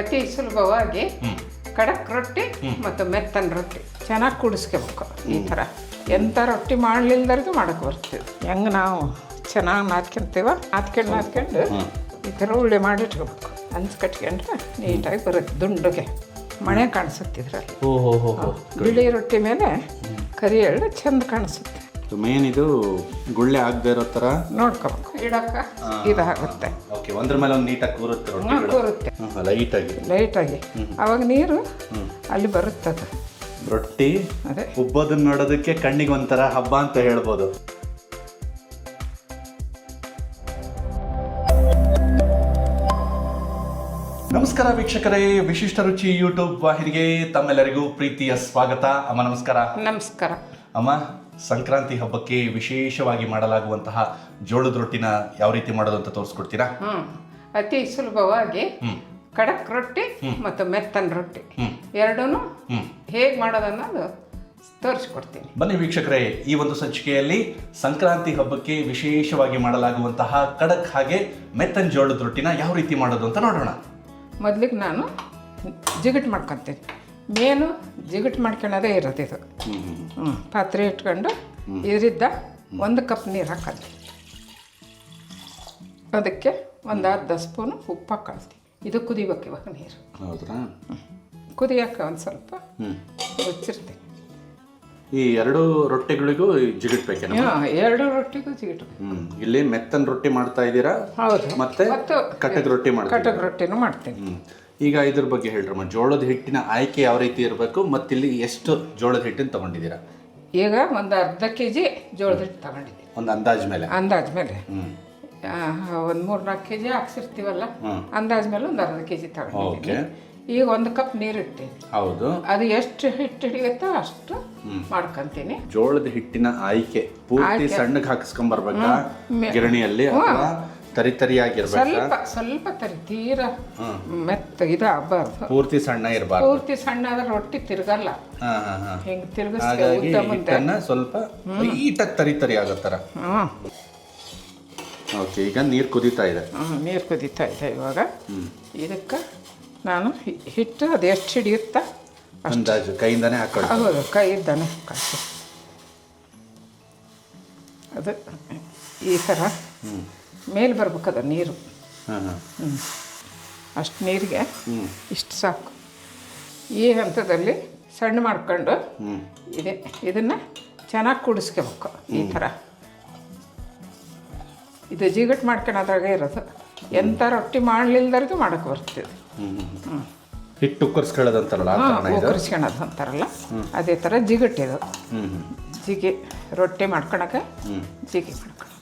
ಅತಿ ಸುಲಭವಾಗಿ ಕಡಕ್ ರೊಟ್ಟಿ ಮತ್ತು ಮೆತ್ತನ ರೊಟ್ಟಿ. ಚೆನ್ನಾಗಿ ಕುಡಿಸ್ಕೋಬೇಕು ಈ ಥರ. ಎಂಥ ರೊಟ್ಟಿ ಮಾಡಲಿಲ್ದರಿಗೂ ಮಾಡಕ್ಕೆ ಬರ್ತೀವಿ. ಹೆಂಗೆ ನಾವು ಚೆನ್ನಾಗಿ ನಾದ್ಕೊಂತೀವ ನಾದ್ಕೊಂಡು ನಾದ್ಕೊಂಡು ಈ ಥರ ಉಳ್ಳಿ ಮಾಡಿಟ್ಕೋಬೇಕು. ಹಂಚ್ ಕಟ್ಕೊಂಡ್ರೆ ನೀಟಾಗಿ ಬರುತ್ತೆ ದುಂಡುಗೆ. ಮಣೆ ಕಾಣಿಸುತ್ತೆ ಇದರಲ್ಲಿ. ಓ ಹೋ ಹೋ ಹೋ ಬಿಳಿ ರೊಟ್ಟಿ ಮೇಲೆ ಕರಿ ಎಳ್ಳು ಚೆಂದ ಕಾಣಿಸುತ್ತೆ. ಮೇನ್ ಇದು ಗುಳ್ಳೆ ಆಗದೆ ಇರೋ ಥರ ನೋಡ್ಕೋಬೇಕು. ಇಡಕ್ಕ ಇದಾಗುತ್ತೆ. ಓಕೆ ಒಂದ್ರ ಮೇಲೆ ಒಂದು ನೀಟಾಗಿ ಕೂರುತ್ತೆ ಹ್ಮ್, ರೊಟ್ಟಿಗಳು ಕೂರುತ್ತೆ. ಲೈಟಾಗಿ. ಲೈಟಾಗಿ. ಅವಾಗ ನೀರು ಅಲ್ಲಿ ಬರುತ್ತದೆ ರೊಟ್ಟಿ ಅದೇ. ಉಬ್ಬೋದನ್ನ ನೋಡೋದಕ್ಕೆ ಕಣ್ಣಿಗೆ ಒಂಥರ ಹಬ್ಬ ಅಂತ ಹೇಳ್ಬೋದು. ನಮಸ್ಕಾರ ವೀಕ್ಷಕರೇ ವಿಶಿಷ್ಟ ರುಚಿ ಯೂಟ್ಯೂಬ್ ವಾಹಿನಿಗೆ ತಮ್ಮೆಲ್ಲರಿಗೂ ಪ್ರೀತಿಯ ಸ್ವಾಗತ. ಅಮ್ಮ ನಮಸ್ಕಾರ. ನಮಸ್ಕಾರ. ಅಮ್ಮ ಸಂಕ್ರಾಂತಿ ಹಬ್ಬಕ್ಕೆ ವಿಶೇಷವಾಗಿ ಮಾಡಲಾಗುವಂತಹ ಜೋಳದ ರೊಟ್ಟಿನ ಯಾವ ರೀತಿ ಮಾಡೋದು ಅಂತ ತೋರಿಸ್ಕೊಡ್ತೀರಾ? ಹ್ಮ್. ಅತಿ ಸುಲಭವಾಗಿ ಕಡಕ್ ರೊಟ್ಟಿ ಮತ್ತು ಮೆತ್ತನ್ ರೊಟ್ಟಿ. ಎರಡೂ ಹೇಗೆ ಮಾಡೋದು ಅನ್ನೋದು ತೋರಿಸ್ಕೊಡ್ತೀನಿ. ಬನ್ನಿ ವೀಕ್ಷಕರೇ ಈ ಒಂದು ಸಂಚಿಕೆಯಲ್ಲಿ ಸಂಕ್ರಾಂತಿ ಹಬ್ಬಕ್ಕೆ ವಿಶೇಷವಾಗಿ ಮಾಡಲಾಗುವಂತಹ ಕಡಕ್ ಹಾಗೆ ಮೆತ್ತನ್ ಜೋಳದ ರೊಟ್ಟಿನ ಯಾವ ರೀತಿ ಮಾಡೋದು ಅಂತ ನೋಡೋಣ. ಮೊದಲಿಗೆ ನಾನು ಜಿಗಟ್ ಮಾಡ್ಕೊತೀನಿ. ಮೇನು ಜಿಗಟ್ ಮಾಡ್ಕೊಳ್ಳೋದೇ ಇರೋದು ಇದು. ಹ್ಞೂ ಪಾತ್ರೆ ಇಟ್ಕೊಂಡು ಇದರಿಂದ ಒಂದು ಕಪ್ ನೀರು ಹಾಕೋದು. ಅದಕ್ಕೆ ಒಂದು ಅರ್ಧ ಸ್ಪೂನು ಉಪ್ಪು ಹಾಕೊಳ್ತೀವಿ ಇದು ಕುದಿಬೇಕು ಇವಾಗ ನೀರು. ಹೌದ್ರಾ? ಕುದಿಯೋಕೆ ಒಂದು ಸ್ವಲ್ಪ ರುಚಿರ್ತೀನಿ ಈ ಎರಡು ರೊಟ್ಟಿಗಳಿಗೂ ಜಿಗಿಟ್ಬೇಕೇನ ಹಾಂ ಎರಡು ರೊಟ್ಟಿಗೂ ಜಿಗಿಟ್ಟು ಹ್ಮ್. ಇಲ್ಲಿ ಮೆತ್ತನ ರೊಟ್ಟಿ ಮಾಡ್ತಾ ಇದ್ದೀರಾ? ಹೌದು. ಮತ್ತೆ ಮತ್ತು ಕಟ್ಟದ ರೊಟ್ಟಿ ಮಾಡ್ತೀನಿ ಕಟ್ಟದ ರೊಟ್ಟಿನೂ ಮಾಡ್ತೀನಿ. ಈಗ ಇದ್ರ ಬಗ್ಗೆ ಹೇಳ್ರಮ್ಮ ಜೋಳದ ಹಿಟ್ಟಿನ ಆಯ್ಕೆ ಯಾವ ರೀತಿ ಇರಬೇಕು? ಮತ್ತಿಲ್ಲಿ ಎಷ್ಟು ಜೋಳದ ಹಿಟ್ಟನ್ನು ತಗೊಂಡಿದ್ದೀರಾ? ಈಗ ಒಂದು ಅರ್ಧ ಕೆ ಜಿ ಜೋಳದ ಹಿಟ್ಟು ತಗೊಂಡಿದ್ದೀನಿ. ಒಂದು ಅಂದಾಜ್ ಮೇಲೆ? ಅಂದಾಜ್ ಮೇಲೆ. ಹ್ಮ್. ಒಂದು ಮೂರು ನಾಲ್ಕು ಕೆ ಜಿ ಹಾಕ್ಸಿರ್ತೀವಲ್ಲ. ಅಂದಾಜ್ ಮೇಲೆ ಒಂದು ಅರ್ಧ ಕೆ ಜಿ ತಗೊಂಡಿದ್ದೀನಿ ಈಗ ಒಂದು ಕಪ್ ನೀರು ಇಡ್ತೀನಿ. ಹೌದು. ಅದು ಎಷ್ಟು ಹಿಟ್ಟು ಹಿಡಿಯುತ್ತೋ ಅಷ್ಟು ಮಾಡ್ಕೊಂತೀನಿ. ಜೋಳದ ಹಿಟ್ಟಿನ ಆಯ್ಕೆ ಪೂರ್ತಿ ಸಣ್ಣಗೆ ಹಾಕಿಸ್ಕೊಂಬರ್ಬೇಕಾ ಗಿರಣಿಯಲ್ಲಿ ಅಥವಾ ತರಿ ತರಿಯಾಗಿರ್ಬೇಕಾ ಸ್ವಲ್ಪ ಸ್ವಲ್ಪ ತರಿ ತೀರ ಮೆತ್ತ ಇದು ಆಗಬಾರ್ದು ಪೂರ್ತಿ ಸಣ್ಣ ಇರಬಾರ್ದು. ಪೂರ್ತಿ ಸಣ್ಣ ಆದ್ರೆ ರೊಟ್ಟಿ ತಿರ್ಗಲ್ಲ. ಹಾ ಹಾ ಹಾ. ಹಿಂಗೆ ತಿರ್ಗಿಸ್ ಹಾಗಾಗಿ ಉದ್ದ ಮುಂದೆ? ಹಿಟ್ಟನ್ನ ಸ್ವಲ್ಪ ಈಟಾಗಿ ತರಿ ತರಿ ಆಗೋ ಥರ ಹ್ಞೂ ಓಕೆ ಈಗ ನೀರು ಕುದೀತಾ ಇದೆ. ನೀರು ಕುದೀತಾ ಇದೆ ಇವಾಗ. ಇದಕ್ಕೆ ನಾನು ಹಿ- ಹಿಟ್ಟು ಅದು ಎಷ್ಟು ಹಿಡಿಯುತ್ತಾ? ಅಂದಾಜು ಕೈಯಿಂದಾನೇ ಹಾಕೊಳ್ಳಿ. ಹೌದು ಕೈ ಇದ್ದಾನೆ ಅದು ಈ ಥರ ಮೇಲೆ ಬರ್ಬೇಕದ ನೀರು. ಹ್ಞೂ ಅಷ್ಟು ನೀರಿಗೆ ಇಷ್ಟು ಸಾಕು. ಈ ಹಂತದಲ್ಲಿ ಸಣ್ಣ ಮಾಡ್ಕೊಂಡು ಇದೆ. ಇದನ್ನು ಚೆನ್ನಾಗಿ ಕುಡಿಸ್ಕೋಬೇಕು ಈ ಥರ. ಇದು ಜಿಗಟ್ ಮಾಡ್ಕೊಳೋದ್ರಾಗೆ ಇರೋದು. ಎಂಥ ರೊಟ್ಟಿ ಮಾಡಲಿಲ್ದರಿಗೂ ಮಾಡೋಕೆ ಬರ್ತದೆ ಹ್ಞೂ ಹಿಟ್ಟು ಕರ್ಸ್ಕೊಳ್ಳೋದಂತಾರಲ್ಲ ಉಕ್ಕರಿಸ್ಕೊಳೋದು ಅಂತಾರಲ್ಲ. ಅದೇ ಥರ ಜಿಗಟ್ ಇದು. ಹ್ಞೂ ಹ್ಞೂ ಜಿಗಿ ರೊಟ್ಟಿ ಮಾಡ್ಕೊಳಕ್ಕೆ ಜಿಗಿ ಮಾಡ್ಕೊಳೋದು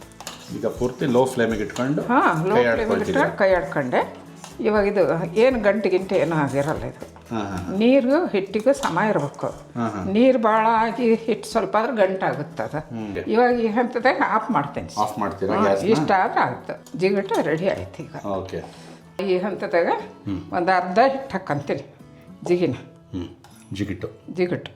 ಈಗ ಪೂರ್ತಿ ಲೋ ಫ್ಲೇಮಿಗೆ ಇಟ್ಕೊಂಡು ಹಾಂ ಲೋ ಕೈ ಫ್ಲೇಮಿಗೆ? ಕೈ ಆಡ್ಕೊಂಡೆ ಇವಾಗ ಇದು ಏನು ಗಂಟೆ ಗಿಂಟೆ ಏನು ಆಗಿರಲ್ಲ ಇದು. ಹಾಂ ಹಾಂ ನೀರು ಹಿಟ್ಟಿಗೂ ಸಮ ಇರಬೇಕು. ಹಾಂ ನೀರು ಭಾಳ ಆಗಿ ಹಿಟ್ಟು ಸ್ವಲ್ಪ ಆದ್ರೆ ಗಂಟಾಗುತ್ತೆ ಅದು. ಇವಾಗ ಈ ಹಂತದಾಗ ಆಫ್ ಮಾಡ್ತೇನೆ. ಆಫ್ ಮಾಡ್ತೀರಾ? ಗ್ಯಾಸ್ ಇಷ್ಟ ಆದ್ರೆ ಆಯ್ತು. ಜಿಗಟು ರೆಡಿ ಆಯ್ತು ಈಗ. ಓಕೆ. ಈ ಹಂತದಾಗ ಒಂದು ಅರ್ಧ ಹಿಟ್ಟು ಹಾಕಂತೀನಿ. ಜಿಗಿನ. ಹ್ಞೂ ಜಿಗಿಟ್ಟು ಜಿಗಟು.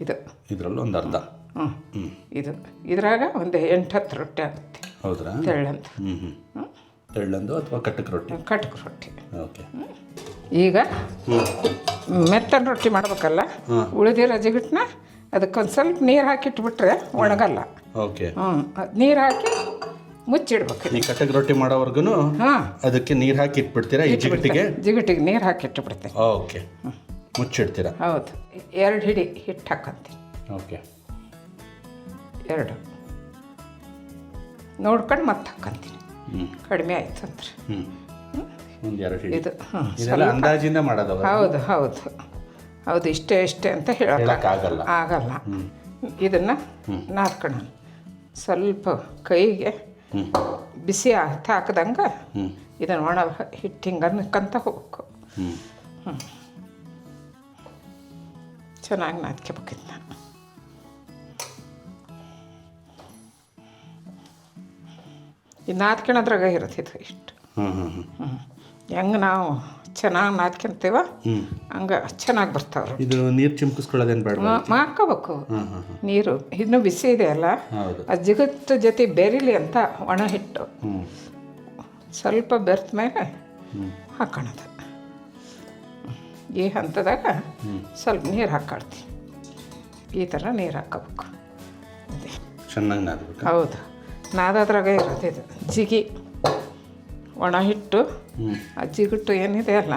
ಇದು. ಇದರಲ್ಲೂ ಒಂದು ಅರ್ಧ. ಹ್ಞೂ ಇದು ಇದ್ರಾಗ ಒಂದು ಎಂಟು ಹತ್ತು ರೊಟ್ಟಿ ಆಗುತ್ತೆ. ಹೌದ್ರಾ? ತೆಳ್ಳಂದು. ಹ್ಞೂ ಹ್ಞೂ ತೆಳ್ಳಂದು ಅಥವಾ ಕಟ್ಟಕ್ಕೆ ರೊಟ್ಟಿ? ಕಟ್ಕು ರೊಟ್ಟಿ. ಓಕೆ. ಈಗ ಮೆತ್ತನ ರೊಟ್ಟಿ ಮಾಡ್ಬೇಕಲ್ಲ? ಉಳಿದಿರೋ ಜಿಗಿಟ್ನ ಅದಕ್ಕೊಂದು ಸ್ವಲ್ಪ ನೀರು ಹಾಕಿಟ್ಬಿಟ್ರೆ ಒಣಗಲ್ಲ. ಓಕೆ. ಹ್ಞೂ ನೀರು ಹಾಕಿ ಮುಚ್ಚಿಡ್ಬೇಕು. ಈ ಕಟ್ಟಕ್ಕೆ ರೊಟ್ಟಿ ಮಾಡೋವರೆಗೂ ಹಾಂ. ಅದಕ್ಕೆ ನೀರು ಹಾಕಿ ಇಟ್ಬಿಡ್ತೀರಾ? ಈ ಜಿಗಿಟಿಗೆ? ಜಿಗಟಿಗೆ ನೀರು ಹಾಕಿಟ್ಬಿಡ್ತೇನೆ ಓಕೆ. ಮುಚ್ಚಿಡ್ತೀರಾ? ಹೌದು. ಎರಡು ಹಿಡಿ ಹಿಟ್ಟು ಹಾಕಂತೀನಿ. ಓಕೆ. ಎರಡು. ನೋಡ್ಕೊಂಡು ಮತ್ತೆ ಹಾಕಂತೀನಿ. ಕಡಿಮೆ ಆಯ್ತು ಅಂದ್ರೆ. ಇದು ಅಂದಾಜಿಂದ ಮಾಡೋದು ಹೌದು ಹೌದು. ಹೌದು ಇಷ್ಟೇ ಇಷ್ಟೇ ಅಂತ ಹೇಳೋಕ್ಕಾಗಲ್ಲ. ಆಗಲ್ಲ. ಇದನ್ನ ನಾದ್ಕೊಳ್ಳೋಣ ಸ್ವಲ್ಪ ಕೈಗೆ ಬಿಸಿ ಅರ್ಥ ಹಾಕ್ದಂಗೆ ಇದನ್ನು ಒಣ ಹಿಟ್ಟು ಹಿಂಗೆ ಅನ್ನಕ್ಕಂತ ಹೋಗ್ಬೇಕು ಹ್ಞೂ ಚೆನ್ನಾಗಿ ನಾದ್ಕೋಬೇಕಿತ್ತು ಇದು ಇಷ್ಟು. ಹ್ಞೂ ಹ್ಞೂ ಹ್ಞೂ ಹೆಂಗೆ ನಾವು ಚೆನ್ನಾಗಿ ನಾದ್ಕೊಂತೀವ ಹಂಗೆ ಚೆನ್ನಾಗಿ ಬರ್ತಾವ್ರು ಇದು ನೀರು ಚಿಮ್ಕಿಸ್ಕೊಳ್ಳೋದೇನು ಬೇಡ ಮಾಡ್ಕೋಬೇಕು. ನೀರು ಇನ್ನೂ ಬಿಸಿ ಇದೆ ಅಲ್ಲ? ಆ ಜಿಗತ್ತು ಜೊತೆ ಬೆರಿಲಿ ಅಂತ ಒಣ ಹಿಟ್ಟು. ಸ್ವಲ್ಪ ಬೆರ್ತ ಮೇಲೆ ಹಾಕೋಣದು. ಈ ಹಂತದಾಗ ಸ್ವಲ್ಪ ನೀರು ಹಾಕಾಡ್ತೀವಿ ಈ ಥರ ನೀರು ಹಾಕೋಬೇಕು. ಅದೇ. ಚೆನ್ನಾಗಿ ಹೌದು. ನಾದಾದ್ರಾಗ ಇರೋದು ಇದು ಜಿಗಿ ಒಣ ಹಿಟ್ಟು ಆ ಜಿಗುಟ್ಟು ಏನಿದೆ ಅಲ್ಲ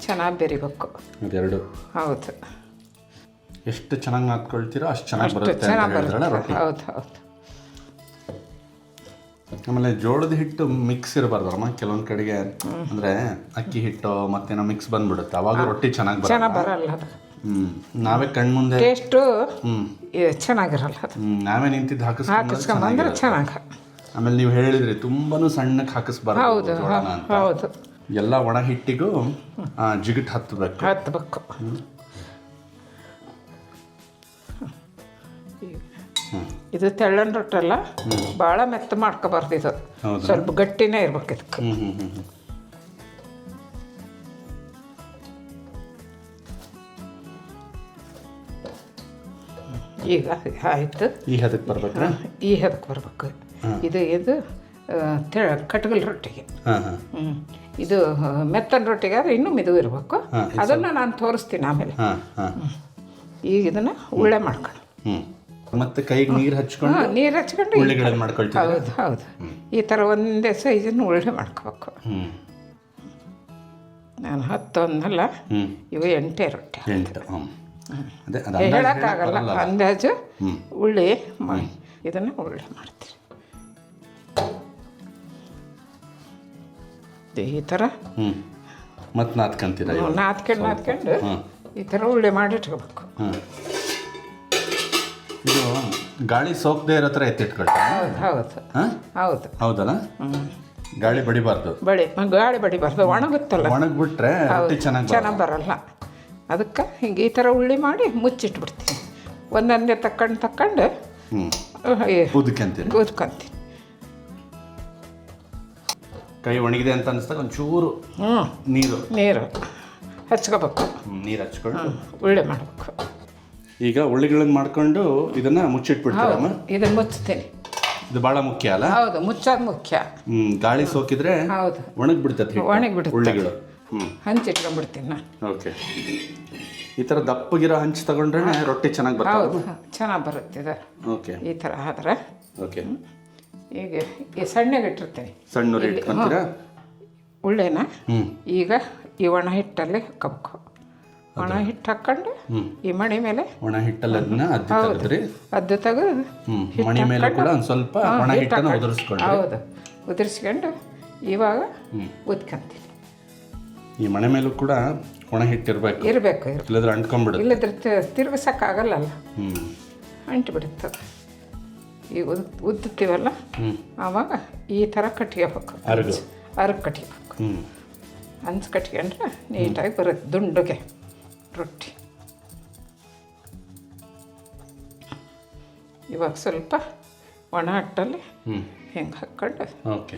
ಚೆನ್ನಾಗಿ ಬೆರಿಬೇಕು. ಅದೆರಡು. ಹೌದು. ಎಷ್ಟು ಚೆನ್ನಾಗಿ ನಾದ್ಕೊಳ್ತೀರೋ ಅಷ್ಟು ಚೆನ್ನಾಗಿ ಬರುತ್ತೆ ಹೌದು ಹೌದು. ಆಮೇಲೆ ಜೋಳದ ಹಿಟ್ಟು ಮಿಕ್ಸ್ ಇರಬಾರ್ದಮ್ಮ ಕೆಲವೊಂದು ಕಡೆಗೆ ಅಂದ್ರೆ ಅಕ್ಕಿ ಹಿಟ್ಟು ಮತ್ತೇನೋ ಮಿಕ್ಸ್ ಬಂದ್ಬಿಡುತ್ತೆ. ಅವಾಗ ರೊಟ್ಟಿ ಚೆನ್ನಾಗಿ ಬರಲ್ಲ. ನಾವೇ ಕಣ್ಮುಂದೆ ಟೇಸ್ಟು ಚೆನ್ನಾಗಿರಲ್ಲ ಅದು. ನಾವೇ ನಿಂತಿದ್ದು ಹಾಕಿಸ್ಕೊಂಡ್ರೆ ಹಾಕಿಸ್ಕೊಂಬಂದ್ರೆ ಚೆನ್ನಾಗಿ. ಆಮೇಲೆ ನೀವು ಹೇಳಿದ್ರಿ ತುಂಬಾನು ಸಣ್ಣಕ್ಕೆ ಹಾಕಿಸ್ಬಾರ್ದು ಹೌದು ಜೋಳನ ಅಂತ. ಹೌದು. ಎಲ್ಲ ಒಣ ಹಿಟ್ಟಿಗೂ ಆ, ಜಿಗಿಟ್ ಹತ್ತಬೇಕು ಹತ್ತಬೇಕು ಇದು ತೆಳ್ಳನ ರೊಟ್ಟಲ್ಲ ಭಾಳ ಮೆತ್ತ ಮಾಡ್ಕೋಬಾರ್ದು ಇದು. ಹೌದಾ? ಸ್ವಲ್ಪ ಗಟ್ಟಿನೇ ಇರ್ಬೇಕು ಇದಕ್ಕೆ. ಹ್ಮ್ ಹ್ಮ್ ಹ್ಮ್ ಹ್ಮ್. ಈಗ ಆಯಿತು. ಈ ಹದಕ್ಕೆ ಬರ್ಬೇಕು? ಈ ಹದಕ್ಕೆ ಬರ್ಬೇಕು. ಇದು ಇದು ತೆ ಕಟ್ಗಲ್ ರೊಟ್ಟಿಗೆ. ಹ್ಞೂ ಇದು ಮೆತ್ತನ ರೊಟ್ಟಿಗೆ ಆದರೆ ಇನ್ನೂ ಮಿದು ಇರಬೇಕು. ಅದನ್ನು ನಾನು ತೋರಿಸ್ತೀನಿ ಆಮೇಲೆ. ಈಗ ಇದನ್ನು ಉಳ್ಳೆ ಮಾಡ್ಕೊಂಡು ಮತ್ತೆ ಕೈಗೆ ನೀರು ಹಚ್ಕೊಂಡು ನೀರು ಹಚ್ಕೊಂಡು ಉಳ್ಳಿಗಳನ್ನು ಮಾಡ್ಕೊಳ್ತೀವಿ ಹೌದು ಹೌದು. ಈ ಥರ ಒಂದೇ ಸೈಜನ್ನು ಉಳ್ಳೆ ಮಾಡ್ಕೋಬೇಕು. ನಾನು ಹತ್ತೊಂದಲ್ಲ ಒಂದಲ್ಲ ಇವು ಎಂಟೇ ರೊಟ್ಟಿ ಎಂಟು ಹೇಳೋಕ್ಕಾಗಲ್ಲ. ಅಂದಾಜು. ಉಳ್ಳಿ ಇದನ್ನು ಉಳ್ಳಿ ಮಾಡ್ತೀರಿ. ಈ ಥರ ಮತ್ತೆ ನಾದ್ಕಂತೀರ ನಾತ್ಕೊಂಡು ನಾದ್ಕೊಂಡು ನಾದ್ಕೊಂಡು ಹ್ಮ್. ಈ ಥರ ಉಳ್ಳಿ ಮಾಡಿಟ್ಕೋಬೇಕು ಇದು ಗಾಳಿ ಸೋಕ್ದೇ ಇರೋ ಥರ ಎತ್ತಿಟ್ಕೊಳ್ತಾ ಹೌದು. ಹೌದು. ಹೌದಲ್ಲ? ಗಾಳಿ ಬಡಿಬಾರ್ದು. ಬಡಿ ಗಾಳಿ ಬಡಿಬಾರ್ದು. ಒಣಗುತ್ತಲ್ಲ. ಒಣಗ್ಬಿಟ್ರೆ ಚೆನ್ನಾಗಿ ಚೆನ್ನಾಗಿ ಬರಲ್ಲ. ಅದಕ್ಕೆ ಹಿಂಗೆ ಈ ಥರ ಉಳ್ಳಿ ಮಾಡಿ ಮುಚ್ಚಿಟ್ಬಿಡ್ತೀನಿ. ಒಂದೊಂದೇ ತಕ್ಕಂಡು ತಕ್ಕಂಡು ಕೂತ್ಕೊಂತೀನಿ ಕೈ ಒಣಗಿದೆ ಅಂತ ಅನಿಸ್ದಾಗ ಒಂಚೂರು ಹ್ಞೂ ನೀರು. ನೀರು ಹಚ್ಕೋಬೇಕು. ನೀರು ಹಚ್ಕೊಂಡು. ಉಳ್ಳೆ ಮಾಡಬೇಕು. ಈಗ ಉಳ್ಳಿಗಳನ್ನು ಮಾಡ್ಕೊಂಡು ಇದನ್ನ ಮುಚ್ಚಿಟ್ಬಿಡ್ತೀರಮ್ಮ ಇದನ್ನು ಮುಚ್ಚುತ್ತೇನೆ ಇದು ಬಹಳ ಮುಖ್ಯ ಅಲ್ಲ? ಹೌದು ಮುಚ್ಚೋದು ಮುಖ್ಯ. ಗಾಳಿ ಸೋಕಿದ್ರೆ ಹೌದು. ಒಣಗಿಬಿಡ್ತೈತಿ ಒಣಗ್ಬಿಡುತ್ತೆ. ಉಳ್ಳಿಗಳು. ಹಂಚಿಟ್ಕೊಂಡ್ಬಿಡ್ತೀನಿ ನಾನು. ಓಕೆ. ಈ ಥರ ದಪ್ಪಗಿರೋ ಹಂಚು ತಗೊಂಡ್ರೆ ರೊಟ್ಟಿ ಚೆನ್ನಾಗಿ ಹೌದು. ಚೆನ್ನಾಗಿ ಬರುತ್ತೆ ಇದು. ಓಕೆ. ಈ ಥರ ಆದ್ರೆ. ಓಕೆ. ಈಗ ಈ ಸಣ್ಣಗೆ ಇಟ್ಟಿರ್ತೀನಿ. ಸಣ್ಣ ಉರಿ ಇಟ್ಕೊಂತೀರಾ? ಉಳ್ಳೆನ ಈಗ ಈ ಒಣ ಹಿಟ್ಟಲ್ಲಿ ಹಾಕಬೇಕು ಒಣ ಹಿಟ್ಟು ಹಾಕ್ಕೊಂಡು ಹ್ಮ್. ಈ ಮಣಿ ಮೇಲೆ ಒಣ ಹಿಟ್ಟಲ್ಲಿ ಅದನ್ನ ಅದ್ದಿ ತೆಗೆದ್ರಿ. ಅದು ತೆಗೆದು ಹ್ಮ್. ಮಣಿ ಮೇಲೆ ಕೂಡ ಒಂದು ಸ್ವಲ್ಪ ಒಣ ಹಿಟ್ಟನ್ನು ಉದುರಿಸ್ಕೊಂಡ್ರಿ. ಹೌದು. ಉದುರಿಸ್ಕೊಂಡು ಇವಾಗ ಉದ್ಕೊಂತೀನಿ. ಈ ಮನೆ ಮೇಲೂ ಕೂಡ ಒಣ ಹಿಟ್ಟಿರ್ಬೇಕು. ಇರಬೇಕು ಇಲ್ಲದ್ರೆ ಅಂಟ್ಕೊಂಡ್ಬಿಡುತ್ತೆ. ಇಲ್ಲದ್ರೆ ತಿ- ಹ್ಞೂ ಹ್ಮ್. ಅಂಟು ಬಿಡುತ್ತದೆ ಈಗ ಉದ್ ಉದ್ದುತ್ತೀವಲ್ಲ? ಆವಾಗ ಈ ಥರ ಕಟ್ಕೋಬೇಕು ಅರಗು. ಅರಗ್ ಕಟ್ಕೋಬೇಕು ಹ್ಮ್. ಹಂಚು ಕಟ್ಕೊಂಡ್ರೆ ನೀಟಾಗಿ ಬರುತ್ತೆ ದುಂಡುಗೆ ರೊಟ್ಟಿ. ಇವಾಗ ಸ್ವಲ್ಪ ಒಣ ಹಟ್ಟಲ್ಲಿ ಹ್ಮ್. ಹಿಂಗೆ ಹಾಕ್ಕೊಂಡು ಓಕೆ.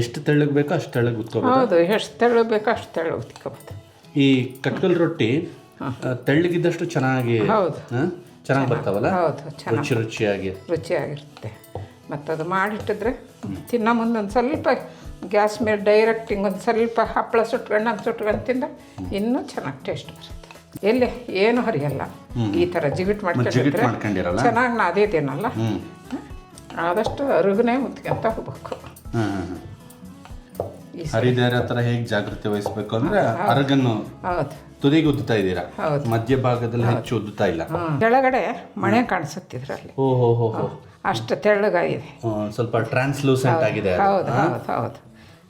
ಎಷ್ಟು ತೆಳ್ಳಗೆ ಬೇಕೋ ಅಷ್ಟು ತೆಳ್ಳಗೆ ಉತ್ಕೋಬೋದು. ಹೌದು ಎಷ್ಟು ತೆಳ್ಳಗೆ ಬೇಕೋ ಅಷ್ಟು ತೆಳ್ಳಗೆ ಉತ್ಕೋಬೋದು. ಈ ಕಟ್ಕಲ್ ರೊಟ್ಟಿ ತೆಳ್ಳಗಿದ್ದಷ್ಟು ಚೆನ್ನಾಗಿ ಹೌದು. ಚೆನ್ನಾಗಿ ಬರ್ತಾವಲ್ಲ? ಹೌದು ರುಚಿ ರುಚಿಯಾಗಿ. ರುಚಿಯಾಗಿರುತ್ತೆ. ಮತ್ತು ಅದು ಮಾಡಿಟ್ಟಿದ್ರೆ ತಿನ್ನೋ ಮುಂದೆ ಒಂದು ಸ್ವಲ್ಪ ಗ್ಯಾಸ್ ಮೇಲೆ ಡೈರೆಕ್ಟ್ ಒಂದು ಸ್ವಲ್ಪ ಹಪ್ಪಳ ಸುಟ್ಕೊಂಡು ಹಂಗೆ ಸುಟ್ಕೊಂಡು ತಿಂದ ಇನ್ನೂ ಚೆನ್ನಾಗಿ ಟೇಸ್ಟ್ ಬರುತ್ತೆ. ಎಲ್ಲಿ? ಏನು ಹರಿಯಲ್ಲ. ಈ ಥರ ಜಿಗಿಟ್ ಮಾಡ್ಕೊಂಡಿದ್ರೆ ನಾ ಚೆನ್ನಾಗಿ ಅದೇ ತಿನ್ನಲ್ಲ ಆದಷ್ಟು ಅರುಗನೇ ಮುತ್ಕೊಂತ ಹೋಗ್ಬೇಕು. ಹ್ಮ್ ಹತ್ರ ಹೇಗೆ ಜಾಗೃತಿ ವಹಿಸ್ಬೇಕು ಅಂದ್ರೆ ಅರಗನ್ನು ತುದಿಗೆ ಉದ್ದುತ್ತಾ ಇದ್ದೀರಾ. ಮಧ್ಯ ಭಾಗದಲ್ಲಿ ಹೆಚ್ಚು ಉದ್ದುತ್ತಾ ಇಲ್ಲ? ಕೆಳಗಡೆ ಮಣೆ ಕಾಣಿಸುತ್ತಿದ್ರ ಓ ಹೋ ಅಷ್ಟು ತೆಳ್ಳಗಾಗಿದೆ. ಸ್ವಲ್ಪ ಟ್ರಾನ್ಸ್ಲೂಸೆಂಟ್ ಆಗಿದೆ. ಹೌದು ಹೌದು ಹೌದು.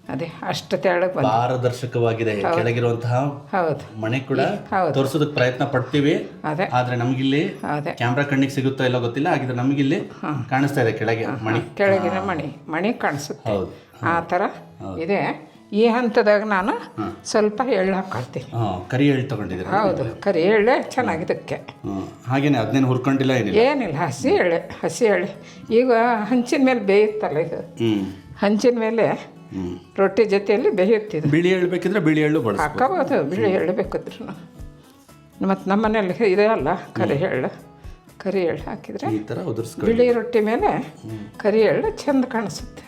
ಅದೇ ಅಷ್ಟು ತೆಳ್ಳಗ ಬಂದು ಪಾರದರ್ಶಕವಾಗಿದೆ. ಕೆಳಗಿರುವಂತಹ ಹೌದು. ಮನೆ ಕೂಡ. ತೋರಿಸೋದಕ್ಕೆ ಪ್ರಯತ್ನ ಪಡ್ತೀವಿ. ಅದೇ. ಆದ್ರೆ ನಮಗಿಲ್ಲಿ ಅದೇ. ಕ್ಯಾಮ್ರಾ ಕಣ್ಣಿಗೆ ಸಿಗುತ್ತೋ ಇಲ್ಲ ಗೊತ್ತಿಲ್ಲ ಹಾಗಿದ್ರೆ ನಮಗಿಲ್ಲಿ ಕಾಣಿಸ್ತಾ ಇದೆ ಕೆಳಗೆ ಮಣಿ. ಕೆಳಗಿನ ಮಣಿ. ಮಣಿ ಕಾಣಿಸುತ್ತೆ. ಹೌದು. ಆ ಥರ ಇದೆ. ಈ ಹಂತದಾಗ ನಾನು ಸ್ವಲ್ಪ ಎಳ್ಳು ಹಾಕೊಳ್ತೀನಿ. ಕರಿ ಎಳ್ಳು ತಗೊಂಡಿದ್ದೀರಾ? ಹೌದು ಕರಿ ಎಳ್ಳೆ ಚೆನ್ನಾಗಿದ್ದಕ್ಕೆ. ಹಾಗೇನೆ ಅದನ್ನೇನು ಹುರ್ಕೊಂಡಿಲ್ಲ ಏನಿಲ್ಲ? ಏನಿಲ್ಲ ಹಸಿ ಎಳ್ಳೆ ಹಸಿ ಎಳ್ಳೆ. ಈಗ ಹಂಚಿನ ಮೇಲೆ ಬೇಯುತ್ತಲ್ಲ ಇದು? ಹಂಚಿನ ಮೇಲೆ ರೊಟ್ಟಿ ಜೊತೆಯಲ್ಲಿ ಬೇಯುತ್ತಿದೆ. ಬಿಳಿ ಎಳ್ಳು ಬೇಕಿದ್ರೆ ಬಿಳಿ ಎಳ್ಳು ಬಳಸಿ ಹಾಕೋಬೋದು ಬಿಳಿ ಎಳ್ಳು ಬೇಕಿದ್ರು ಮತ್ತು ನಮ್ಮ ಮನೇಲಿ ಇದೆ ಅಲ್ಲ ಕರಿ ಎಳ್ಳು. ಕರಿ ಎಳ್ಳು ಹಾಕಿದರೆ ಈ ಥರ ಬಿಳಿ ರೊಟ್ಟಿ ಮೇಲೆ ಕರಿ ಎಳ್ಳು ಚೆಂದ ಕಾಣಿಸುತ್ತೆ.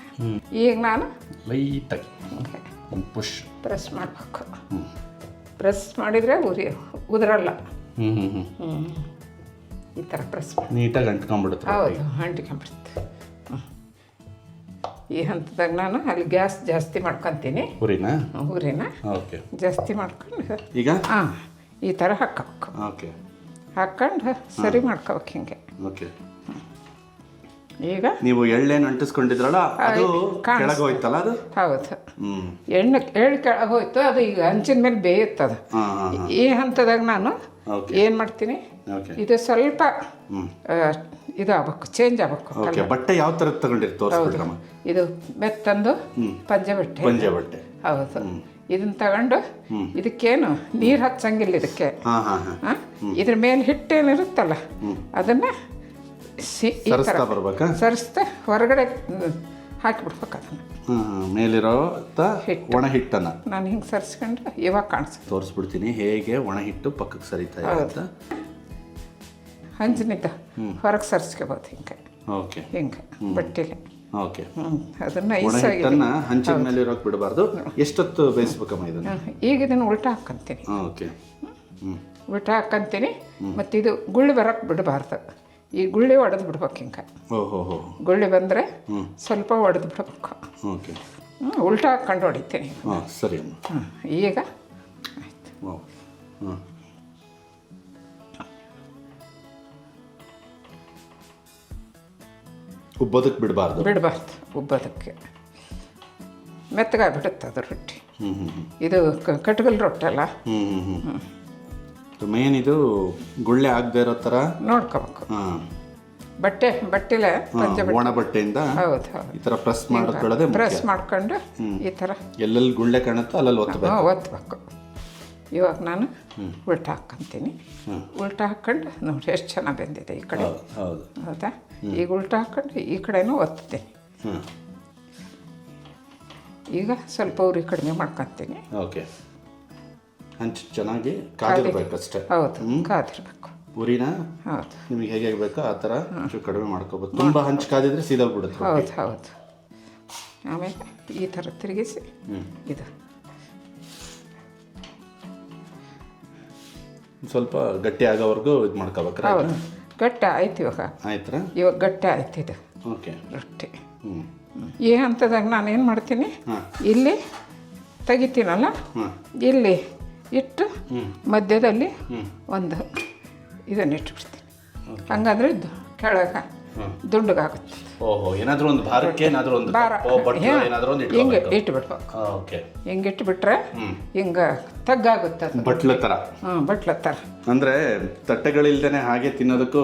ಈಗ ನಾನು? ಲೈಟಾಗಿ ಒಂದು ಪುಷ್ ಪ್ರೆಸ್ ಮಾಡಬೇಕು. ಪ್ರೆಸ್ ಮಾಡಿದರೆ ಉರಿ ಉದುರಲ್ಲ. ಹ್ಞೂ ಈ ಥರ ಪ್ರೆಸ್ ಮಾಡಿ. ನೀಟಾಗಿ ಅಂಟ್ಕೊಂಡ್ಬಿಡುತ್ತೆ ಹೌದು ಅಂಟ್ಕೊಂಬಿಡುತ್ತೆ. ಈ ಹಂತದಾಗ ನಾನು ಅಲ್ಲಿ ಗ್ಯಾಸ್ ಜಾಸ್ತಿ ಮಾಡ್ಕೊತೀನಿ. ಉರಿನ? ಊರಿನ ಓಕೆ. ಜಾಸ್ತಿ ಮಾಡ್ಕೊಂಡು ಈಗ? ಹಾಂ ಈ ಥರ ಹಾಕಬೇಕು ಓಕೆ. ಹಾಕ್ಕೊಂಡು ಸರಿ ಮಾಡ್ಕೋಬೇಕು ಹಿಂಗೆ. ಓಕೆ. ಈಗ? ನೀವು ಎಳ್ಳೇನು ಅಂಟಿಸ್ಕೊಂಡಿದ್ರಲ್ಲ ಅದು ಕೆಳಗೆ ಹೋಯ್ತಲ್ಲ ಅದು? ಹೌದು. ಎಣ್ಣೆ ಎಳ್ಳು ಕೆಳಗೆ ಹೋಯ್ತು ಅದು ಈಗ ಹಂಚಿನ ಮೇಲೆ ಬೇಯುತ್ತದ. ಈ ಹಂತದಾಗ ನಾನು ಏನು ಮಾಡ್ತೀನಿ? ಇದು ಸ್ವಲ್ಪ ಇದು ಆಗ್ಬೇಕು ಚೇಂಜ್ ಆಗ್ಬೇಕು ಓಕೆ ಬಟ್ಟೆ ಯಾವ ಥರ ತಗೊಂಡಿರಿ ತೋರಿಸ್ಬಿಡ್ರಮ್ಮ ಇದು ಮೆತ್ತಂದು ಪಂಜೆ ಬಟ್ಟೆ ಪಂಜೆ ಬಟ್ಟೆ ಹೌದು ಇದನ್ನ ತಗೊಂಡು ಇದಕ್ಕೇನು ನೀರು ಹಚ್ಚಂಗಿಲ್ಲ ಇದಕ್ಕೆ? ಇದ್ರ ಮೇಲೆ ಹಿಟ್ಟೇನಿರುತ್ತಲ್ಲ ಅದನ್ನ ಸಿ ಈ ಥರ. ಸರಿಸ್ತಾ ಬರ್ಬೇಕಾ? ಸರಿಸ್ತಾ ಹೊರಗಡೆ ಹಾಕಿ ಹಾಕಿಬಿಡ್ಬೇಕು ಅದನ್ನು ಮೇಲಿರೋ ತ ಒಣ ಹಿಟ್ಟನ್ನು ನಾನು ಹಿಂಗೆ ಸರಿಸ್ಕೊಂಡ್ರೆ ಇವಾಗ ಕಾಣಿಸ್ತು. ತೋರಿಸ್ಬಿಡ್ತೀನಿ ಹೇಗೆ ಒಣ ಹಿಟ್ಟು ಪಕ್ಕಕ್ಕೆ ಸರಿತಾ ಇದೆ ಅಂತ. ಹಂಚಿನಿದ್ದ ಹೊರಗೆ ಸರಿಸ್ಕೋಬೋದು ಹಿಂಗೆ. ಓಕೆ. ಹಿಂಗೆ ಬಟ್ಟೆಗೆ ಓಕೆ. ಅದನ್ನು ಒಣ ಐಸಾಗಿ ಹಿಟ್ಟನ್ನ ಹಂಚಿನ ಮೇಲೆ ಇರೋಕೆ ಬಿಡಬಾರ್ದು. ಎಷ್ಟೊತ್ತು ಬೇಯಿಸ್ಬೇಕಮ್ಮ ಇದನ್ನು? ಈಗ ಇದನ್ನು ಉಲ್ಟಾ ಹಾಕ್ಕಂತೀನಿ ಓಕೆ. ಹ್ಞೂ ಉಲ್ಟಾ ಹಾಕ್ಕಂತೀನಿ ಮತ್ತು ಇದು ಗುಳ್ಳಿ ಬರೋಕ್ಕೆ ಬಿಡಬಾರ್ದು. ಈ ಗುಳ್ಳಿ ಒಡೆದು ಬಿಡ್ಬೇಕು ಹಿಂಗೆ ಗುಳ್ಳಿ ಬಂದರೆ ಸ್ವಲ್ಪ ಒಡೆದು ಬಿಡ್ಬೇಕು. ಉಲ್ಟಾ ಹಾಕ್ಕೊಂಡು ಹೊಡಿತೀನಿ ಸರಿ ಹ್ಞೂ ಈಗ ಆಯ್ತು. ಹ್ಞೂ ಉಬ್ಬೋದಕ್ಕೆ ಬಿಡಬಾರ್ದು. ಬಿಡಬಾರ್ದು ಉಬ್ಬೋದಕ್ಕೆ. ಮೆತ್ತಗಾಗ್ಬಿಡುತ್ತೆ ಅದು ರೊಟ್ಟಿ. ಇದು ಕಟ್ಗಲ್ ರೊಟ್ಟಿ ಅಲ್ಲ ಹ್ಞೂ ಹ್ಞೂ ಹ್ಞೂ ಮೇನ್ ಇದು ಗುಳ್ಳೆ ಆಗದೆ ಇರೋ ಥರ? ನೋಡ್ಕೋಬೇಕು. ಹಾಂ. ಬಟ್ಟೆ ಬಟ್ಟೆಲೆ ಪಂಚೆ ಬಟ್ಟೆ. ಒಣ ಬಟ್ಟೆಯಿಂದ ಹೌದು ಹೌದು. ಈ ಥರ ಪ್ರೆಸ್ ಮಾಡ್ಕೊಳ್ಳೋದೇ. ಪ್ರೆಸ್ ಮಾಡ್ಕೊಂಡು ಈ ಥರ. ಎಲ್ಲೆಲ್ಲಿ ಗುಳ್ಳೆ ಕಾಣುತ್ತೋ ಅಲ್ಲಲ್ಲಿ ಒತ್ತಬೇಕು ಒತ್ತಬೇಕು ಇವಾಗ ನಾನು ಉಲ್ಟಾ ಹಾಕೊಂತೀನಿ. ಉಲ್ಟಾ ಹಾಕ್ಕೊಂಡು ನೋಡಿ ಎಷ್ಟು ಚೆನ್ನಾಗಿ ಬಂದಿದೆ ಈ ಕಡೆ. ಹೌದು ಹೌದು. ಹೌದಾ? ಈಗ ಉಲ್ಟಾ ಹಾಕ್ಕೊಂಡು ಈ ಕಡೆನೂ ಒತ್ತೀನಿ. ಹ್ಞೂ ಈಗ ಸ್ವಲ್ಪ ಉರಿ ಕಡಿಮೆ ಮಾಡ್ಕೊತೀನಿ. ಓಕೆ. ಹಂಚು ಚೆನ್ನಾಗಿ ಕಾದಿರ್ಬೇಕಷ್ಟೇ. ಹೌದು ಕಾದಿರ್ಬೇಕು. ಉರಿನ ಹೌದು. ನಿಮಗೆ ಹೇಗೆ ಬೇಕೋ ಆ ಥರ ಕಡಿಮೆ ಮಾಡ್ಕೋಬೋದು. ತುಂಬ ಹಂಚು ಕಾದಿದ್ರೆ ಸೀದೋಗ್ಬಿಡುತ್ತೆ ಹೌದು ಹೌದು. ಆಮೇಲೆ ಈ ಥರ ತಿರುಗಿಸಿ ಇದು. ಸ್ವಲ್ಪ ಗಟ್ಟಿ ಆಗೋವರೆಗೂ ಇದು ಮಾಡ್ಕೋಬೇಕ್ರ ಹೌದು. ಗಟ್ಟಿ ಆಯ್ತು ಇವಾಗ. ಆಯ್ತರ? ಇವಾಗ ಗಟ್ಟಿ ಆಯ್ತು ಇದು. ಓಕೆ. ರೊಟ್ಟಿ. ಈ ಹಂತದಾಗ ನಾನು ಏನು ಮಾಡ್ತೀನಿ ಇಲ್ಲಿ ತೆಗಿತೀನಲ್ಲ? ಇಲ್ಲಿ ಇಟ್ಟು ಮಧ್ಯದಲ್ಲಿ ಒಂದು ಇದನ್ನು ಇಟ್ಬಿಡ್ತೀನಿ ಹಂಗಾದ್ರೆ ಕೆಳಗೆ. ದುಂಡಗಾಗುತ್ತೆ. ಓಹೋ ಏನಾದರೂ ಒಂದು ಭಾರಕ್ಕೆ ಏನಾದರೂ ಒಂದು ಭಾರ. ಏನಾದರೂ ಒಂದು ಹಿಂಗೆ ಇಟ್ಕೋಬೇಕು ಇಟ್ಬಿಡ್ಬೇಕು. ಓಕೆ. ಹಿಂಗೆ ಇಟ್ಬಿಟ್ರೆ. ಹಿಂಗೆ ತಗ್ಗಾಗುತ್ತೆ ಅದು. ಬಟ್ಲ ಥರ ಹ್ಞೂ ಬಟ್ಲ ಥರ ಅಂದ್ರೆ ತಟ್ಟೆಗಳಿಲ್ದೇನೆ ಹಾಗೆ ತಿನ್ನೋದಕ್ಕೂ